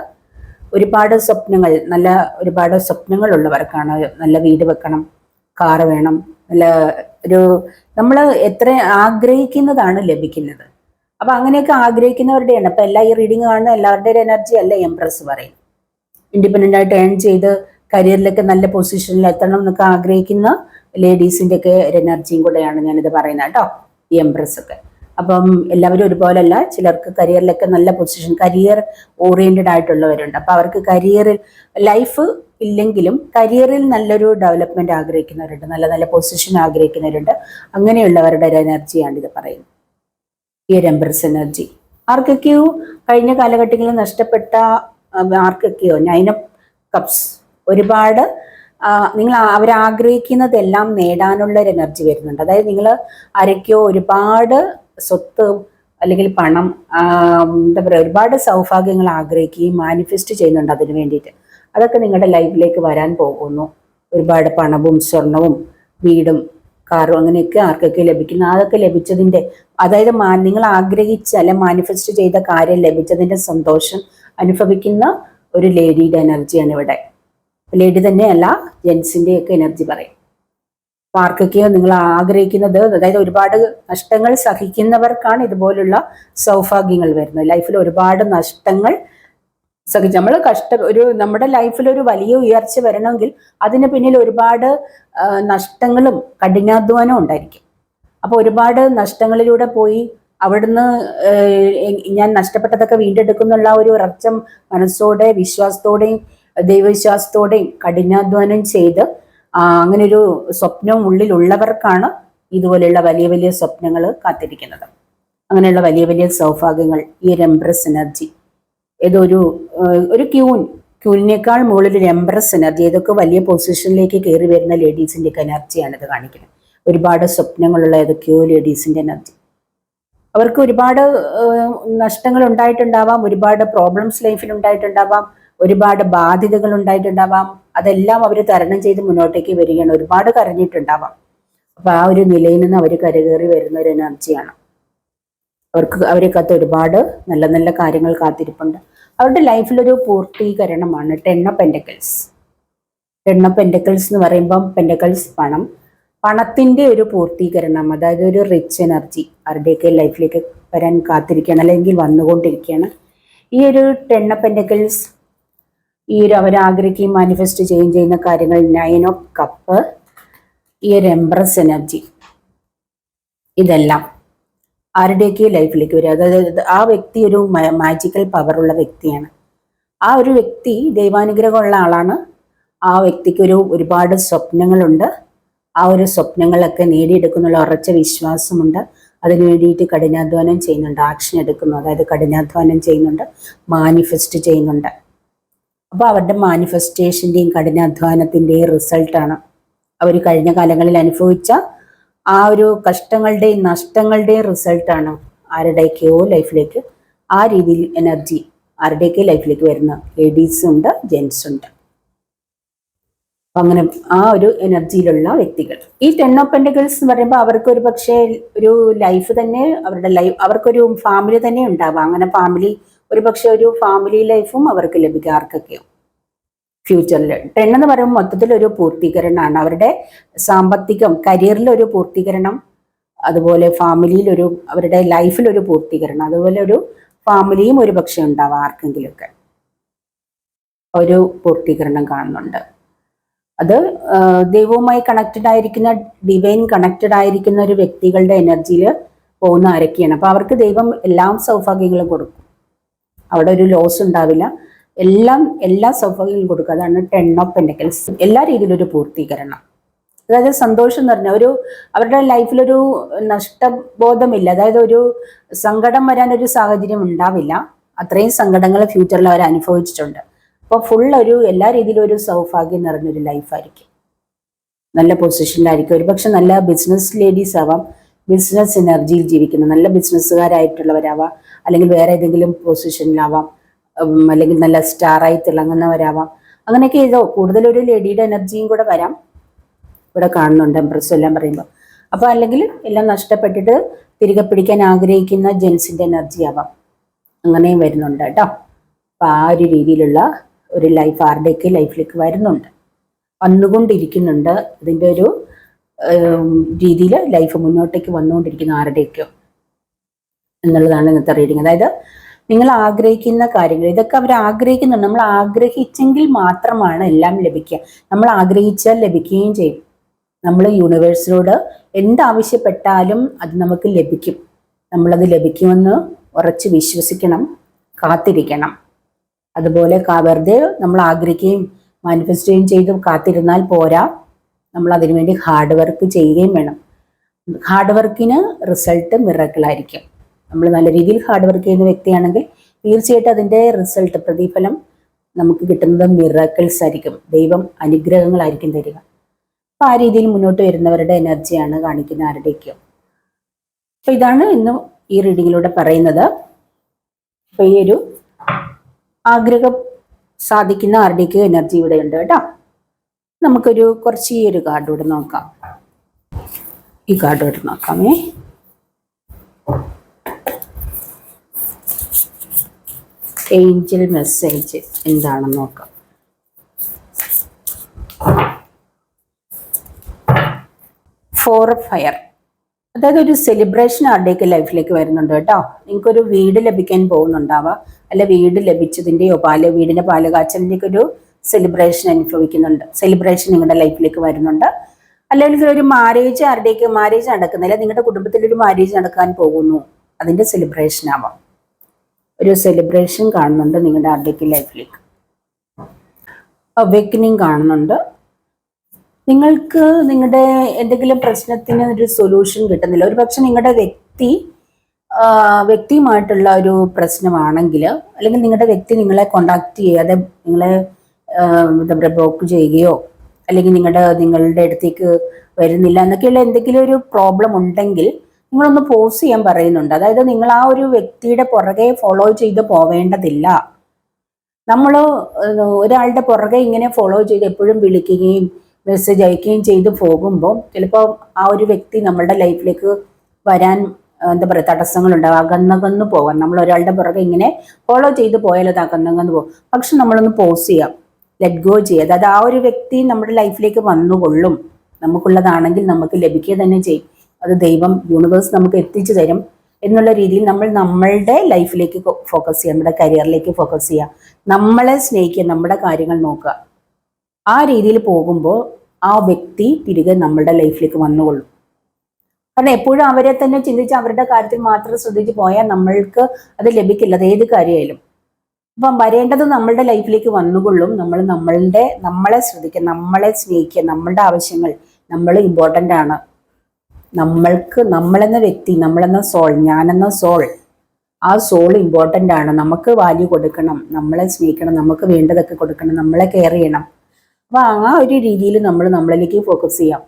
ഒരുപാട് സ്വപ്നങ്ങൾ നല്ല ഒരുപാട് സ്വപ്നങ്ങൾ ഉള്ളവർക്കാണ് നല്ല വീട് വെക്കണം. കാറ് വേണം. അല്ല ഒരു നമ്മൾ എത്ര ആഗ്രഹിക്കുന്നതാണ് ലഭിക്കുന്നത്. അപ്പൊ അങ്ങനെയൊക്കെ ആഗ്രഹിക്കുന്നവരുടെയാണ് അപ്പൊ എല്ലാ ഈ റീഡിങ് കാണുന്ന എല്ലാവരുടെ ഒരു എനർജി അല്ല എംപ്രസ് പറയും. ഇൻഡിപെൻഡന്റ് ആയിട്ട് ഏൺ ചെയ്ത് കരിയറിലൊക്കെ നല്ല പൊസിഷനിൽ എത്തണം എന്നൊക്കെ ആഗ്രഹിക്കുന്ന ലേഡീസിന്റെ ഒക്കെ ഒരു എനർജിയും കൂടെയാണ് ഞാനിത് പറയുന്നത് കേട്ടോ ഈ എംപ്രസ് ഒക്കെ. അപ്പം എല്ലാവരും ഒരുപോലല്ല. ചിലർക്ക് കരിയറിലൊക്കെ നല്ല പൊസിഷൻ കരിയർ ഓറിയന്റഡ് ആയിട്ടുള്ളവരുണ്ട്. അപ്പം അവർക്ക് കരിയറിൽ ലൈഫ് ഇല്ലെങ്കിലും കരിയറിൽ നല്ലൊരു ഡെവലപ്മെന്റ് ആഗ്രഹിക്കുന്നവരുണ്ട്. നല്ല നല്ല പൊസിഷൻ ആഗ്രഹിക്കുന്നവരുണ്ട്. അങ്ങനെയുള്ളവരുടെ ഒരു എനർജിയാണ് ഇത് പറയുന്നത്. ഈ ഒരു എംപ്രസ് എനർജി ആർക്കൊക്കെയോ കഴിഞ്ഞ കാലഘട്ടങ്ങളിൽ നഷ്ടപ്പെട്ട ആർക്കൊക്കെയോ നൈൻ കപ്സ് ഒരുപാട് നിങ്ങൾ അവരാഗ്രഹിക്കുന്നതെല്ലാം നേടാനുള്ള ഒരു എനർജി വരുന്നുണ്ട്. അതായത് നിങ്ങൾ ആരൊക്കെയോ ഒരുപാട് സ്വത്ത് അല്ലെങ്കിൽ പണം എന്താ പറയുക ഒരുപാട് സൗഭാഗ്യങ്ങൾ ആഗ്രഹിക്കുകയും മാനിഫെസ്റ്റ് ചെയ്യുന്നുണ്ട് അതിന് വേണ്ടിയിട്ട്. അതൊക്കെ നിങ്ങളുടെ ലൈഫിലേക്ക് വരാൻ പോകുന്നു. ഒരുപാട് പണവും സ്വർണവും വീടും കാറും അങ്ങനെയൊക്കെ ആർക്കൊക്കെ ലഭിക്കുന്നു. അതൊക്കെ ലഭിച്ചതിന്റെ അതായത് നിങ്ങൾ ആഗ്രഹിച്ച അല്ലെ മാനിഫെസ്റ്റ് ചെയ്ത കാര്യം ലഭിച്ചതിന്റെ സന്തോഷം അനുഭവിക്കുന്ന ഒരു ലേഡിയുടെ എനർജിയാണ് ഇവിടെ. ലേഡി തന്നെയല്ല ജെൻസിന്റെയൊക്കെ എനർജി പറയും. അപ്പൊ ആർക്കൊക്കെയോ നിങ്ങൾ ആഗ്രഹിക്കുന്നത്. അതായത് ഒരുപാട് നഷ്ടങ്ങൾ സഹിക്കുന്നവർക്കാണ് ഇതുപോലുള്ള സൗഭാഗ്യങ്ങൾ വരുന്നത്. ലൈഫിൽ ഒരുപാട് നഷ്ടങ്ങൾ സഹിച്ച് നമ്മൾ കഷ്ട ഒരു നമ്മുടെ ലൈഫിൽ ഒരു വലിയ ഉയർച്ച വരണമെങ്കിൽ അതിന് പിന്നിൽ ഒരുപാട് നഷ്ടങ്ങളും കഠിനാധ്വാനവും ഉണ്ടായിരിക്കും. അപ്പോൾ ഒരുപാട് നഷ്ടങ്ങളിലൂടെ പോയി അവിടുന്ന് ഞാൻ നഷ്ടപ്പെട്ടതൊക്കെ വീണ്ടെടുക്കുന്നുള്ള ഒരു ഉറച്ച മനസ്സോടെ വിശ്വാസത്തോടെയും ദൈവവിശ്വാസത്തോടെയും കഠിനാധ്വാനം ചെയ്ത് അങ്ങനെ ഒരു സ്വപ്നവും ഉള്ളിലുള്ളവർക്കാണ് ഇതുപോലെയുള്ള വലിയ വലിയ സ്വപ്നങ്ങൾ കാത്തിരിക്കുന്നത്. അങ്ങനെയുള്ള വലിയ വലിയ സൗഭാഗ്യങ്ങൾ ഈ ഒരു എംബ്രസ് എനർജി ഏതൊരു ഒരു ക്യൂൻ ക്യൂനേക്കാൾ മുകളിൽ ഒരു എംബ്രസ് എനർജി ഏതൊക്കെ വലിയ പൊസിഷനിലേക്ക് കയറി വരുന്ന ലേഡീസിന്റെ ഒക്കെ എനർജിയാണ് ഇത് കാണിക്കുന്നത്. ഒരുപാട് സ്വപ്നങ്ങളുള്ള ഏതൊക്കെയോ ലേഡീസിന്റെ എനർജി അവർക്ക് ഒരുപാട് നഷ്ടങ്ങൾ ഉണ്ടായിട്ടുണ്ടാവാം ഒരുപാട് പ്രോബ്ലംസ് ലൈഫിൽ ഉണ്ടായിട്ടുണ്ടാവാം ഒരുപാട് ബാധ്യതകൾ ഉണ്ടായിട്ടുണ്ടാവാം. അതെല്ലാം അവർ തരണം ചെയ്ത് മുന്നോട്ടേക്ക് വരികയാണ്. ഒരുപാട് കരഞ്ഞിട്ടുണ്ടാവാം. അപ്പൊ ആ ഒരു നിലയിൽ നിന്ന് അവർ കരകയറി വരുന്ന ഒരു എനർജിയാണ് അവർക്ക് അവരെക്കത്ത് ഒരുപാട് നല്ല നല്ല കാര്യങ്ങൾ കാത്തിരിപ്പുണ്ട്. അവരുടെ ലൈഫിലൊരു പൂർത്തീകരണമാണ്. Ten of pentacles ten of pentacles എന്ന് പറയുമ്പം പെൻഡക്കൽസ് പണം. പണത്തിന്റെ ഒരു പൂർത്തീകരണം അതായത് ഒരു റിച്ച് എനർജി അവരുടെയൊക്കെ ലൈഫിലേക്ക് വരാൻ കാത്തിരിക്കുകയാണ് അല്ലെങ്കിൽ വന്നുകൊണ്ടിരിക്കുകയാണ്. ഈ ഒരു ടെൻ ഓഫ് പെൻഡക്കിൾസ് ഈ ഒരു അവരാഗ്രഹിക്കുകയും മാനിഫെസ്റ്റ് ചെയ്യുകയും ചെയ്യുന്ന കാര്യങ്ങൾ നയൻ ഓഫ് കപ്പ് ഈ ഒരു എംബ്രസ് എനർജി ഇതെല്ലാം ആരുടെയൊക്കെ ലൈഫിലേക്ക് വരും അതായത് ആ വ്യക്തി ഒരു മാജിക്കൽ പവറുള്ള വ്യക്തിയാണ്. ആ ഒരു വ്യക്തി ദൈവാനുഗ്രഹമുള്ള ആളാണ്. ആ വ്യക്തിക്ക് ഒരു ഒരുപാട് സ്വപ്നങ്ങളുണ്ട്. ആ ഒരു സ്വപ്നങ്ങളൊക്കെ നേടിയെടുക്കുന്നുള്ള ഉറച്ച വിശ്വാസമുണ്ട്. അതിനു വേണ്ടിയിട്ട് കഠിനാധ്വാനം ചെയ്യുന്നുണ്ട്. ആക്ഷൻ എടുക്കുന്നു. അതായത് കഠിനാധ്വാനം ചെയ്യുന്നുണ്ട്. മാനിഫെസ്റ്റ് ചെയ്യുന്നുണ്ട്. അപ്പോൾ അവരുടെ മാനിഫെസ്റ്റേഷന്റെയും കഠിനാധ്വാനത്തിന്റെയും റിസൾട്ടാണ് അവർ കഴിഞ്ഞ കാലങ്ങളിൽ അനുഭവിച്ച ആ ഒരു കഷ്ടങ്ങളുടെയും നഷ്ടങ്ങളുടെയും റിസൾട്ടാണ് ആരുടെയൊക്കെയോ ലൈഫിലേക്ക് ആ രീതിയിൽ എനർജി ആരുടെയൊക്കെ ലൈഫിലേക്ക് വരുന്ന ലേഡീസും ഉണ്ട് ജെൻസ് ഉണ്ട്. അങ്ങനെ ആ ഒരു എനർജിയിലുള്ള വ്യക്തികൾ. ഈ ടെൻ ഓഫ് പെൻഡുകൾസ് എന്ന് പറയുമ്പോൾ അവർക്ക് ഒരു പക്ഷേ ഒരു ലൈഫ് തന്നെ അവരുടെ ലൈഫ് അവർക്കൊരു ഫാമിലി തന്നെ ഉണ്ടാവാം അങ്ങനെ ഫാമിലി ഒരു പക്ഷെ ഒരു ഫാമിലി ലൈഫും അവർക്ക് ലഭിക്കും ആർക്കൊക്കെയോ ഫ്യൂച്ചറിൽ ടെൻ എന്ന് പറയുമ്പോൾ മൊത്തത്തിൽ ഒരു പൂർത്തീകരണമാണ്. അവരുടെ സാമ്പത്തികം കരിയറിൽ ഒരു പൂർത്തീകരണം അതുപോലെ ഫാമിലിയിൽ ഒരു അവരുടെ ലൈഫിൽ ഒരു പൂർത്തീകരണം അതുപോലെ ഒരു ഫാമിലിയും ഒരു പക്ഷേ ഉണ്ടാവാം ആർക്കെങ്കിലുമൊക്കെ. ഒരു പൂർത്തീകരണം കാണുന്നുണ്ട്. അത് ദൈവവുമായി കണക്റ്റഡ് ആയിരിക്കുന്ന ഡിവൈൻ കണക്റ്റഡ് ആയിരിക്കുന്ന ഒരു വ്യക്തികളുടെ എനർജിയിൽ പോകുന്ന ആരൊക്കെയാണ്? അപ്പോൾ അവർക്ക് ദൈവം എല്ലാ സൗഭാഗ്യങ്ങളും കൊടുക്കും. അവിടെ ഒരു ലോസ് ഉണ്ടാവില്ല. എല്ലാം എല്ലാ സൗഭാഗ്യങ്ങളും കൊടുക്കുക. അതാണ് ടെൻ ഓഫ് പെൻഡക്കൽസ് എല്ലാ രീതിയിലും ഒരു പൂർത്തീകരണം. അതായത് സന്തോഷം എന്ന് പറഞ്ഞാൽ ഒരു അവരുടെ ലൈഫിലൊരു നഷ്ടബോധമില്ല. അതായത് ഒരു സങ്കടം വരാനൊരു സാഹചര്യം ഉണ്ടാവില്ല. അത്രയും സങ്കടങ്ങൾ ഫ്യൂച്ചറിൽ അവർ അനുഭവിച്ചിട്ടുണ്ട്. അപ്പോൾ ഫുൾ ഒരു എല്ലാ രീതിയിലും ഒരു സൗഭാഗ്യം നിറഞ്ഞൊരു ലൈഫായിരിക്കും നല്ല പൊസിഷനിലായിരിക്കും ഒരുപക്ഷെ നല്ല ബിസിനസ് ലേഡീസ് ആവാം. ബിസിനസ് എനർജിയിൽ ജീവിക്കുന്ന നല്ല ബിസിനസ്സുകാരായിട്ടുള്ളവരാവാം അല്ലെങ്കിൽ വേറെ ഏതെങ്കിലും പൊസിഷനിലാവാം അല്ലെങ്കിൽ നല്ല സ്റ്റാറായി തിളങ്ങുന്നവരാവാം. അങ്ങനെയൊക്കെ ഇതോ കൂടുതലൊരു ലേഡിയുടെ എനർജിയും കൂടെ വരാം. ഇവിടെ കാണുന്നുണ്ട് എംപ്രസ് എല്ലാം പറയുമ്പോൾ അപ്പോൾ അല്ലെങ്കിൽ എല്ലാം നഷ്ടപ്പെട്ടിട്ട് തിരികെ പിടിക്കാൻ ആഗ്രഹിക്കുന്ന ജെൻസിന്റെ എനർജി ആവാം. അങ്ങനെയും വരുന്നുണ്ട് കേട്ടോ. അപ്പം ആ ഒരു രീതിയിലുള്ള ഒരു ലൈഫ് ആരുടെയൊക്കെ ലൈഫിലേക്ക് വരുന്നുണ്ട്. വന്നുകൊണ്ടിരിക്കുന്നുണ്ട്. ഇതിന്റെ ഒരു രീതിയിൽ ലൈഫ് മുന്നോട്ടേക്ക് വന്നുകൊണ്ടിരിക്കുന്ന ആരുടെയൊക്കെയോ എന്നുള്ളതാണ് ഇന്നത്തെ റീഡിങ് അതായത് നിങ്ങൾ ആഗ്രഹിക്കുന്ന കാര്യങ്ങൾ ഇതൊക്കെ അവർ ആഗ്രഹിക്കുന്നുണ്ട്. നമ്മൾ ആഗ്രഹിച്ചെങ്കിൽ മാത്രമാണ് എല്ലാം ലഭിക്കുക. നമ്മൾ ആഗ്രഹിച്ചാൽ ലഭിക്കുകയും ചെയ്യും. നമ്മൾ യൂണിവേഴ്സിനോട് എന്താവശ്യപ്പെട്ടാലും അത് നമുക്ക് ലഭിക്കും. നമ്മളത് ലഭിക്കുമെന്ന് ഉറച്ച് വിശ്വസിക്കണം കാത്തിരിക്കണം. അതുപോലെ വെറുതെ നമ്മൾ ആഗ്രഹിക്കുകയും മാനിഫെസ്റ്റ് ചെയ്യുകയും ചെയ്ത് കാത്തിരുന്നാൽ പോരാ. നമ്മൾ അതിനുവേണ്ടി ഹാർഡ് വർക്ക് ചെയ്യുകയും വേണം. ഹാർഡ് വർക്കിന് റിസൾട്ട് മിറക്കിളായിരിക്കും നമ്മൾ നല്ല രീതിയിൽ ഹാർഡ് വർക്ക് ചെയ്യുന്ന വ്യക്തിയാണെങ്കിൽ തീർച്ചയായിട്ടും അതിന്റെ റിസൾട്ട് പ്രതിഫലം നമുക്ക് കിട്ടുന്നത് മിറക്കിൾസ് ആയിരിക്കും. ദൈവം അനുഗ്രഹങ്ങളായിരിക്കും തരിക. അപ്പം ആ രീതിയിൽ മുന്നോട്ട് വരുന്നവരുടെ എനർജിയാണ് കാണിക്കുന്ന ആരുടെയൊക്കെയോ. അപ്പം ഇതാണ് ഇന്ന് ഈ റീഡിങ്ങിലൂടെ പറയുന്നത്. അപ്പം ഈ ഒരു ആഗ്രഹം സാധിക്കുന്ന ആരുടെയൊക്കെയോ എനർജി ഇവിടെ ഉണ്ട് കേട്ടോ. നമുക്കൊരു കുറച്ച് ഈ ഒരു കാർഡ് നോക്കാം. ഈ കാർഡ് നോക്കാമേ. ഏഞ്ചൽ മെസ്സേജ് എന്താണെന്ന് നോക്കാം. ഫോർ ഫയർ അതായത് ഒരു സെലിബ്രേഷൻ ആരുടെയൊക്കെ ലൈഫിലേക്ക് വരുന്നുണ്ട് കേട്ടോ. നിങ്ങൾക്കൊരു വീട് ലഭിക്കാൻ പോകുന്നുണ്ടാവാം. അല്ല വീട് ലഭിച്ചതിന്റെയോ പാല വീടിന്റെ പാൽ കാച്ചലിന്റെയൊക്കെ ഒരു സെലിബ്രേഷൻ അനുഭവിക്കുന്നുണ്ട്. സെലിബ്രേഷൻ നിങ്ങളുടെ ലൈഫിലേക്ക് വരുന്നുണ്ട്. അല്ലെങ്കിൽ ഒരു മാരേജ് ആരുടെയൊക്കെ മാരേജ് നടക്കുന്നില്ല നിങ്ങളുടെ കുടുംബത്തിൽ ഒരു മാരേജ് നടക്കാൻ പോകുന്നു അതിന്റെ സെലിബ്രേഷൻ ആവാം. ഒരു സെലിബ്രേഷൻ കാണുന്നുണ്ട് നിങ്ങളുടെ ആരുടെയൊക്കെ ലൈഫിലേക്ക് അവേക്കനിങ് കാണുന്നുണ്ട്. നിങ്ങൾക്ക് നിങ്ങളുടെ എന്തെങ്കിലും പ്രശ്നത്തിന് ഒരു സൊല്യൂഷൻ കിട്ടുന്നില്ല. ഒരു പക്ഷെ നിങ്ങളുടെ വ്യക്തി വ്യക്തിയുമായിട്ടുള്ള ഒരു പ്രശ്നമാണെങ്കിൽ അല്ലെങ്കിൽ നിങ്ങളുടെ വ്യക്തി നിങ്ങളെ കോണ്ടാക്ട് ചെയ്യാതെ നിങ്ങളെ പറയുക ബ്ലോക്ക് ചെയ്യുകയോ അല്ലെങ്കിൽ നിങ്ങളുടെ നിങ്ങളുടെ അടുത്തേക്ക് വരുന്നില്ല എന്നൊക്കെയുള്ള എന്തെങ്കിലും ഒരു പ്രോബ്ലം ഉണ്ടെങ്കിൽ നിങ്ങളൊന്ന് പോസ് ചെയ്യാൻ പറയുന്നുണ്ട്. അതായത് നിങ്ങൾ ആ ഒരു വ്യക്തിയുടെ പുറകെ ഫോളോ ചെയ്ത് പോവേണ്ടതില്ല. നമ്മൾ ഒരാളുടെ പുറകെ ഇങ്ങനെ ഫോളോ ചെയ്ത് എപ്പോഴും വിളിക്കുകയും മെസ്സേജ് അയക്കുകയും ചെയ്ത് പോകുമ്പോൾ ചിലപ്പോൾ ആ ഒരു വ്യക്തി നമ്മളുടെ ലൈഫിലേക്ക് വരാൻ എന്താ പറയുക തടസ്സങ്ങളുണ്ടാവും. അകന്നകന്ന് പോകാം. നമ്മൾ ഒരാളുടെ പുറകെ ഇങ്ങനെ ഫോളോ ചെയ്ത് പോയാൽ അത് അകന്നകന്ന് പോകും. പക്ഷെ നമ്മളൊന്ന് പോസ് ചെയ്യാം. ലെറ്റ് ഗോ ചെയ്യുക അതായത് ആ ഒരു വ്യക്തി നമ്മുടെ ലൈഫിലേക്ക് വന്നുകൊള്ളും. നമുക്കുള്ളതാണെങ്കിൽ നമുക്ക് ലഭിക്കുക തന്നെ ചെയ്യും. അത് ദൈവം യൂണിവേഴ്സ് നമുക്ക് എത്തിച്ചു തരും എന്നുള്ള രീതിയിൽ നമ്മൾ നമ്മളുടെ ലൈഫിലേക്ക് ഫോക്കസ് ചെയ്യുക. നമ്മുടെ കരിയറിലേക്ക് ഫോക്കസ് ചെയ്യുക. നമ്മളെ സ്നേഹിക്കുക നമ്മുടെ കാര്യങ്ങൾ നോക്കുക. ആ രീതിയിൽ പോകുമ്പോൾ ആ വ്യക്തി തിരികെ നമ്മളുടെ ലൈഫിലേക്ക് വന്നുകൊള്ളും. കാരണം എപ്പോഴും അവരെ തന്നെ ചിന്തിച്ച് അവരുടെ കാര്യത്തിൽ മാത്രം ശ്രദ്ധിച്ച് പോയാൽ നമ്മൾക്ക് അത് ലഭിക്കില്ല. അത് ഏത് കാര്യമായാലും. അപ്പം വരേണ്ടത് നമ്മളുടെ ലൈഫിലേക്ക് വന്നുകൊള്ളും. നമ്മൾ നമ്മളുടെ നമ്മളെ ശ്രദ്ധിക്കുക നമ്മളെ സ്നേഹിക്കുക നമ്മളുടെ ആവശ്യങ്ങൾ നമ്മൾ ഇമ്പോർട്ടന്റ് ആണ്. നമ്മൾക്ക് നമ്മളെന്ന വ്യക്തി നമ്മളെന്ന സോൾ ഞാനെന്ന സോൾ ആ സോൾ ഇമ്പോർട്ടന്റ് ആണ്. നമുക്ക് വാല്യൂ കൊടുക്കണം നമ്മളെ സ്നേഹിക്കണം നമുക്ക് വേണ്ടതൊക്കെ കൊടുക്കണം നമ്മളെ കെയർ ചെയ്യണം. അപ്പോൾ ആ ഒരു രീതിയിൽ നമ്മൾ നമ്മളിലേക്ക് ഫോക്കസ് ചെയ്യാം.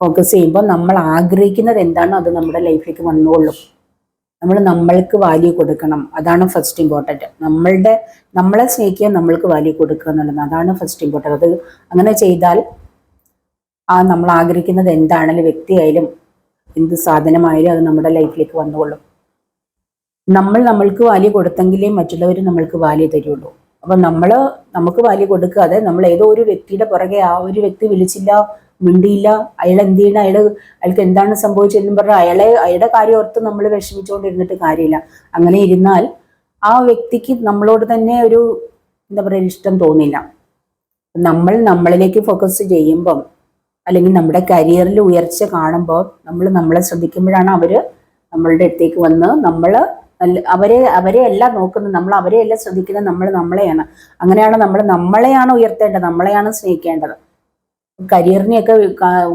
ഫോക്കസ് ചെയ്യുമ്പോൾ നമ്മൾ ആഗ്രഹിക്കുന്നത് എന്താണോ അത് നമ്മുടെ ലൈഫിലേക്ക് വന്നുകൊള്ളും. നമ്മൾ നമ്മൾക്ക് വാല്യൂ കൊടുക്കണം. അതാണ് ഫസ്റ്റ് ഇമ്പോർട്ടന്റ് നമ്മളുടെ നമ്മളെ സ്നേഹിക്കാൻ നമ്മൾക്ക് വാല്യൂ കൊടുക്കുക എന്നുള്ളത് അതാണ് ഫസ്റ്റ് ഇമ്പോർട്ടന്റ് അത് അങ്ങനെ ചെയ്താൽ ആ നമ്മൾ ആഗ്രഹിക്കുന്നത് എന്താണെങ്കിലും വ്യക്തിയായാലും എന്ത് സാധനമായാലും അത് നമ്മുടെ ലൈഫിലേക്ക് വന്നുകൊള്ളും. നമ്മൾ നമ്മൾക്ക് വാല്യൂ കൊടുത്തെങ്കിലേ മറ്റുള്ളവർ നമ്മൾക്ക് വാല്യൂ തരുള്ളൂ. അപ്പം നമ്മൾ നമുക്ക് വാല്യൂ കൊടുക്കാതെ നമ്മൾ ഏതോ ഒരു വ്യക്തിയുടെ പുറകെ ആ ഒരു വ്യക്തി വിളിച്ചില്ല മിണ്ടിയില്ല. അയാൾ എന്ത് ചെയ്യണം? അയാൾ അയാൾക്ക് എന്താണ് സംഭവിച്ചതെന്നും പറഞ്ഞാൽ അയാളെ അയാളുടെ കാര്യം ഓർത്ത് നമ്മൾ വിഷമിച്ചുകൊണ്ടിരുന്നിട്ട് കാര്യമില്ല. അങ്ങനെ ഇരുന്നാൽ ആ വ്യക്തിക്ക് നമ്മളോട് തന്നെ ഒരു എന്താ പറയുക ഇഷ്ടം തോന്നില്ല. നമ്മൾ നമ്മളിലേക്ക് ഫോക്കസ് ചെയ്യുമ്പം അല്ലെങ്കിൽ നമ്മുടെ കരിയറിൽ ഉയർച്ച കാണുമ്പോൾ നമ്മൾ നമ്മളെ ശ്രദ്ധിക്കുമ്പോഴാണ് അവർ നമ്മളുടെ അടുത്തേക്ക് വന്ന് നമ്മൾ അവരെ അവരെ അല്ല നോക്കുന്നത്. നമ്മൾ അവരെ അല്ല ശ്രദ്ധിക്കുന്നത് നമ്മൾ നമ്മളെയാണ്. അങ്ങനെയാണ് നമ്മൾ നമ്മളെയാണ് ഉയർത്തേണ്ടത്. നമ്മളെയാണ് സ്നേഹിക്കേണ്ടത്. കരിയറിനെയൊക്കെ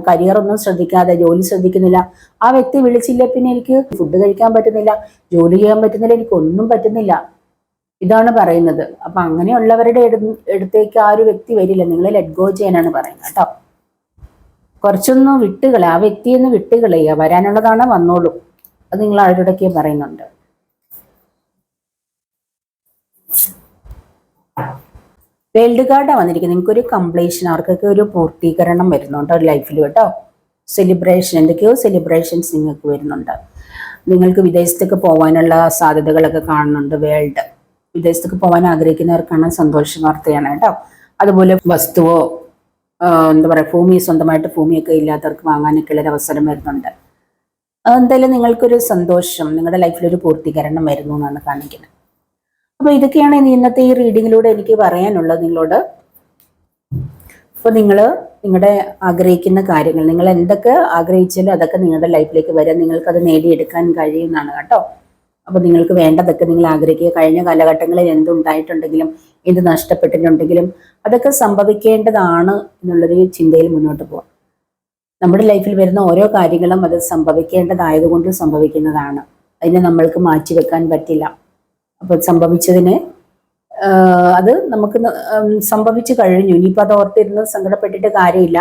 കരിയറൊന്നും ശ്രദ്ധിക്കാതെ ജോലി ശ്രദ്ധിക്കുന്നില്ല. ആ വ്യക്തി വിളിച്ചില്ല പിന്നെ എനിക്ക് ഫുഡ് കഴിക്കാൻ പറ്റുന്നില്ല ജോലി ചെയ്യാൻ പറ്റുന്നില്ല എനിക്ക് ഒന്നും പറ്റുന്നില്ല. ഇതാണ് പറയുന്നത്. അപ്പൊ അങ്ങനെയുള്ളവരുടെ അടുത്തേക്ക് ആ ഒരു വ്യക്തി വരില്ല. നിങ്ങൾ ലെറ്റ് ഗോ ചെയ്യാനാണ് പറയുന്നത് കേട്ടോ. കുറച്ചൊന്ന് വിട്ടുകളെ ആ വ്യക്തിയൊന്ന് വിട്ടുകളയുക. വരാനുള്ളതാണ്? വന്നോളൂ. അത് നിങ്ങൾ ആരോടൊക്കെ പറയുന്നുണ്ട്. വേൾഡ് കാർഡാണ് വന്നിരിക്കുന്നത്. നിങ്ങൾക്കൊരു കംപ്ലീഷൻ അവർക്കൊക്കെ ഒരു പൂർത്തീകരണം വരുന്നുണ്ട് ലൈഫിൽ കേട്ടോ. സെലിബ്രേഷൻ എന്തൊക്കെയോ സെലിബ്രേഷൻസ് നിങ്ങൾക്ക് വരുന്നുണ്ട്. നിങ്ങൾക്ക് വിദേശത്തേക്ക് പോകാനുള്ള സാധ്യതകളൊക്കെ കാണുന്നുണ്ട് വേൾഡ്. വിദേശത്തേക്ക് പോകാൻ ആഗ്രഹിക്കുന്നവർക്കാണ് സന്തോഷ വാർത്തയാണ് കേട്ടോ. അതുപോലെ വസ്തുവോ എന്താ പറയുക ഭൂമി സ്വന്തമായിട്ട് ഭൂമിയൊക്കെ ഇല്ലാത്തവർക്ക് വാങ്ങാനൊക്കെ ഉള്ളൊരു അവസരം വരുന്നുണ്ട്. എന്തായാലും നിങ്ങൾക്കൊരു സന്തോഷം നിങ്ങളുടെ ലൈഫിലൊരു പൂർത്തീകരണം വരുന്നു എന്നാണ് കാണിക്കുന്നത്. അപ്പോൾ ഇതൊക്കെയാണ് ഇനി ഇന്നത്തെ ഈ റീഡിങ്ങിലൂടെ എനിക്ക് പറയാനുള്ളത് നിങ്ങളോട്. അപ്പോൾ നിങ്ങൾ നിങ്ങളുടെ ആഗ്രഹിക്കുന്ന കാര്യങ്ങൾ നിങ്ങൾ എന്തൊക്കെ ആഗ്രഹിച്ചാലും അതൊക്കെ നിങ്ങളുടെ ലൈഫിലേക്ക് വരാൻ അത് നേടിയെടുക്കാൻ കഴിയുന്നതാണ് കേട്ടോ. അപ്പോൾ നിങ്ങൾക്ക് വേണ്ടതൊക്കെ നിങ്ങൾ ആഗ്രഹിക്കുക. കഴിഞ്ഞ കാലഘട്ടങ്ങളിൽ എന്തുണ്ടായിട്ടുണ്ടെങ്കിലും എന്ത് നഷ്ടപ്പെട്ടിട്ടുണ്ടെങ്കിലും അതൊക്കെ സംഭവിക്കേണ്ടതാണ് എന്നുള്ളൊരു ചിന്തയിൽ മുന്നോട്ട് പോവാം. നമ്മുടെ ലൈഫിൽ വരുന്ന ഓരോ കാര്യങ്ങളും അത് സംഭവിക്കേണ്ടതായതുകൊണ്ട് സംഭവിക്കുന്നതാണ്. അതിനെ നമ്മൾക്ക് മാറ്റിവെക്കാൻ പറ്റില്ല. അപ്പോൾ സംഭവിച്ചതിന് അത് നമുക്ക് സംഭവിച്ചു കഴിഞ്ഞു. ഇനിയിപ്പോൾ അത് ഓർത്തിരുന്ന് സങ്കടപ്പെട്ടിട്ട് കാര്യമില്ല.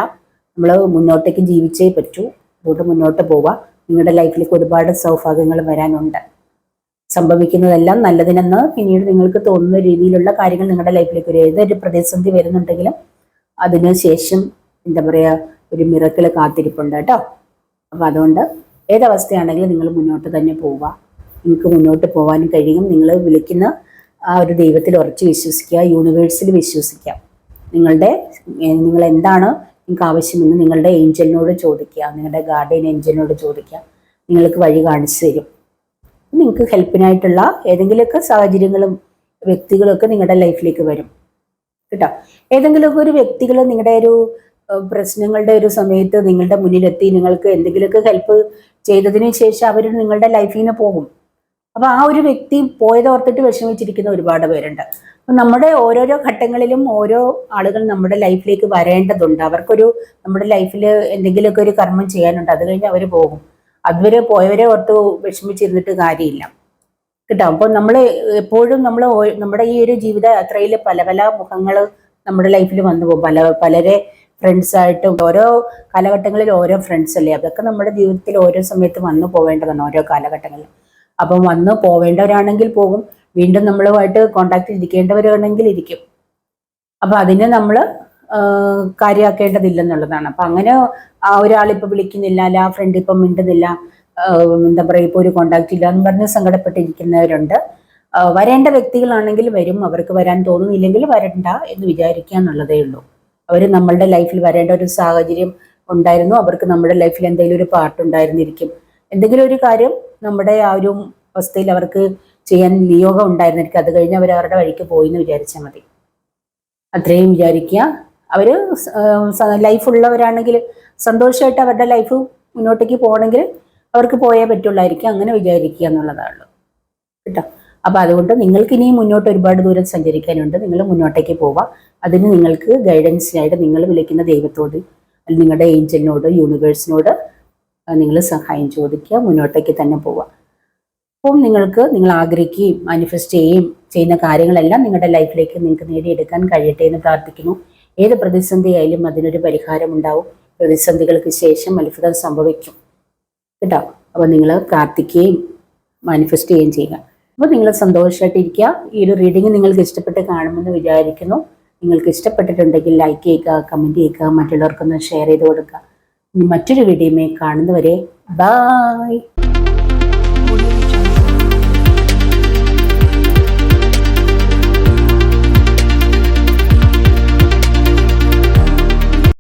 നമ്മൾ മുന്നോട്ടേക്ക് ജീവിച്ചേ പറ്റൂ. അതുകൊണ്ട് മുന്നോട്ട് പോവുക നിങ്ങളുടെ ലൈഫിലേക്ക് ഒരുപാട് സൗഭാഗ്യങ്ങൾ വരാനുണ്ട്. സംഭവിക്കുന്നതെല്ലാം നല്ലതിനെന്ന് പിന്നീട് നിങ്ങൾക്ക് തോന്നുന്ന രീതിയിലുള്ള കാര്യങ്ങൾ നിങ്ങളുടെ ലൈഫിലേക്ക് വരും. ഏതൊരു പ്രതിസന്ധി വരുന്നുണ്ടെങ്കിലും അതിന് ശേഷം എന്താ പറയുക ഒരു മിറക്കിൾ കാത്തിരിപ്പുണ്ട് കേട്ടോ. അപ്പോൾ അതുകൊണ്ട് ഏതവസ്ഥയാണെങ്കിലും നിങ്ങൾ മുന്നോട്ട് തന്നെ പോവുക നിങ്ങൾക്ക് മുന്നോട്ട് പോകാൻ കഴിയും. നിങ്ങൾ വിളിക്കുന്ന ആ ഒരു ദൈവത്തിൽ ഉറച്ചു വിശ്വസിക്കുക യൂണിവേഴ്സിൽ വിശ്വസിക്കുക. നിങ്ങളുടെ നിങ്ങൾ എന്താണ് നിങ്ങൾക്ക് ആവശ്യമെന്ന് നിങ്ങളുടെ ഏഞ്ചലിനോട് ചോദിക്കുക. നിങ്ങളുടെ ഗാർഡിയൻ ഏഞ്ചലിനോട് ചോദിക്കുക. നിങ്ങൾക്ക് വഴി കാണിച്ചു തരും. നിങ്ങൾക്ക് ഹെൽപ്പിനായിട്ടുള്ള ഏതെങ്കിലുമൊക്കെ സാഹചര്യങ്ങളും വ്യക്തികളൊക്കെ നിങ്ങളുടെ ലൈഫിലേക്ക് വരും. കേട്ടോ? ഏതെങ്കിലുമൊക്കെ ഒരു വ്യക്തികൾ നിങ്ങളുടെ ഒരു പ്രശ്നങ്ങളുടെ ഒരു സമയത്ത് നിങ്ങളുടെ മുന്നിലെത്തി നിങ്ങൾക്ക് എന്തെങ്കിലുമൊക്കെ ഹെൽപ്പ് ചെയ്തതിനു ശേഷം അവർ നിങ്ങളുടെ ലൈഫിൽ നിന്ന് പോകും. അപ്പൊ ആ ഒരു വ്യക്തി പോയത് ഓർത്തിട്ട് വിഷമിച്ചിരിക്കുന്ന ഒരുപാട് പേരുണ്ട്. അപ്പൊ നമ്മുടെ ഓരോരോ ഘട്ടങ്ങളിലും ഓരോ ആളുകൾ നമ്മുടെ ലൈഫിലേക്ക് വരേണ്ടതുണ്ട്. അവർക്കൊരു നമ്മുടെ ലൈഫിൽ എന്തെങ്കിലുമൊക്കെ ഒരു കർമ്മം ചെയ്യാനുണ്ട്. അത് കഴിഞ്ഞ് അവർ പോകും. അതുവരെ പോയവരെ ഓർത്ത് വിഷമിച്ചിരുന്നിട്ട് കാര്യമില്ല. കേട്ടോ? അപ്പോൾ നമ്മൾ എപ്പോഴും നമ്മൾ നമ്മുടെ ഈ ഒരു ജീവിത യാത്രയിൽ പല പല മുഖങ്ങൾ നമ്മുടെ ലൈഫിൽ വന്നു പോകും. പല പലരെ ഫ്രണ്ട്സ് ആയിട്ടും ഓരോ കാലഘട്ടങ്ങളിൽ ഓരോ ഫ്രണ്ട്സ് അല്ലേ? അതൊക്കെ നമ്മുടെ ജീവിതത്തിൽ ഓരോ സമയത്ത് വന്നു പോവേണ്ടതാണ് ഓരോ കാലഘട്ടങ്ങളിൽ അപ്പം വന്ന് പോവേണ്ടവരാണെങ്കിൽ പോകും. വീണ്ടും നമ്മളുമായിട്ട് കോണ്ടാക്ട് ഇരിക്കേണ്ടവരാണെങ്കിൽ ഇരിക്കും. അപ്പം അതിനെ നമ്മൾ കാര്യമാക്കേണ്ടതില്ലെന്നുള്ളതാണ് അപ്പം അങ്ങനെ ആ ഒരാളിപ്പോൾ വിളിക്കുന്നില്ല അല്ല ആ ഫ്രണ്ട് ഇപ്പം മിണ്ടുന്നില്ല എന്താ പറയുക ഇപ്പോൾ ഒരു കോണ്ടാക്ട് ഇല്ല എന്ന് പറഞ്ഞ് സങ്കടപ്പെട്ടിരിക്കുന്നവരുണ്ട്. വരേണ്ട വ്യക്തികളാണെങ്കിൽ വരും അവർക്ക് വരാൻ തോന്നുന്നില്ലെങ്കിൽ വരണ്ട എന്ന് വിചാരിക്കുക എന്നുള്ളതേ ഉള്ളൂ. അവർ നമ്മളുടെ ലൈഫിൽ വരേണ്ട ഒരു സാഹചര്യം ഉണ്ടായിരുന്നു അവർക്ക് നമ്മുടെ ലൈഫിൽ എന്തെങ്കിലും ഒരു പാർട്ട് ഉണ്ടായിരുന്നിരിക്കും. എന്തെങ്കിലും ഒരു കാര്യം നമ്മുടെ ആ ഒരു അവസ്ഥയിൽ അവർക്ക് ചെയ്യാൻ നിയോഗം ഉണ്ടായിരുന്നിരിക്കും. അത് കഴിഞ്ഞ് അവർ അവരുടെ വഴിക്ക് പോയി എന്ന് വിചാരിച്ചാൽ മതി. അത്രയും വിചാരിക്കുക. അവർ ലൈഫ് ഉള്ളവരാണെങ്കിൽ സന്തോഷമായിട്ട് അവരുടെ ലൈഫ് മുന്നോട്ടേക്ക് പോകണമെങ്കിൽ അവർക്ക് പോയേ പറ്റുള്ളായിരിക്കും. അങ്ങനെ വിചാരിക്കുക എന്നുള്ളതാണ് കേട്ടോ? അപ്പോൾ അതുകൊണ്ട് നിങ്ങൾക്ക് ഇനിയും മുന്നോട്ട് ഒരുപാട് ദൂരം സഞ്ചരിക്കാനുണ്ട്. നിങ്ങൾ മുന്നോട്ടേക്ക് പോവുക. അതിന് നിങ്ങൾക്ക് ഗൈഡൻസിനായിട്ട് നിങ്ങൾ വിളിക്കുന്ന ദൈവത്തോട് നിങ്ങളുടെ ഏഞ്ചലിനോട് യൂണിവേഴ്സിനോട് നിങ്ങൾ സഹായം ചോദിക്കുക മുന്നോട്ടേക്ക് തന്നെ പോവുക. അപ്പം നിങ്ങൾക്ക് നിങ്ങൾ ആഗ്രഹിക്കുകയും മാനിഫെസ്റ്റ് ചെയ്യുകയും ചെയ്യുന്ന കാര്യങ്ങളെല്ലാം നിങ്ങളുടെ ലൈഫിലേക്ക് നിങ്ങൾക്ക് നേടിയെടുക്കാൻ കഴിയട്ടെ എന്ന് പ്രാർത്ഥിക്കുന്നു. ഏത് പ്രതിസന്ധി ആയാലും അതിനൊരു പരിഹാരം ഉണ്ടാവും. പ്രതിസന്ധികൾക്ക് ശേഷം അത്ഭുതം സംഭവിക്കും. കേട്ടോ? അപ്പോൾ നിങ്ങൾ പ്രാർത്ഥിക്കുകയും മാനിഫെസ്റ്റ് ചെയ്യുകയും ചെയ്യുക. അപ്പോൾ നിങ്ങൾ സന്തോഷമായിട്ടിരിക്കുക ഈ ഒരു റീഡിങ് നിങ്ങൾക്ക് ഇഷ്ടപ്പെട്ട് കാണുമെന്ന് വിചാരിക്കുന്നു. നിങ്ങൾക്ക് ഇഷ്ടപ്പെട്ടിട്ടുണ്ടെങ്കിൽ ലൈക്ക് ചെയ്യുക കമന്റ് ചെയ്യുക മറ്റുള്ളവർക്കൊന്ന് ഷെയർ ചെയ്ത് കൊടുക്കുക. ഇനി മറ്റൊരു വീഡിയോമേ കാണുന്നവരെ ബായ്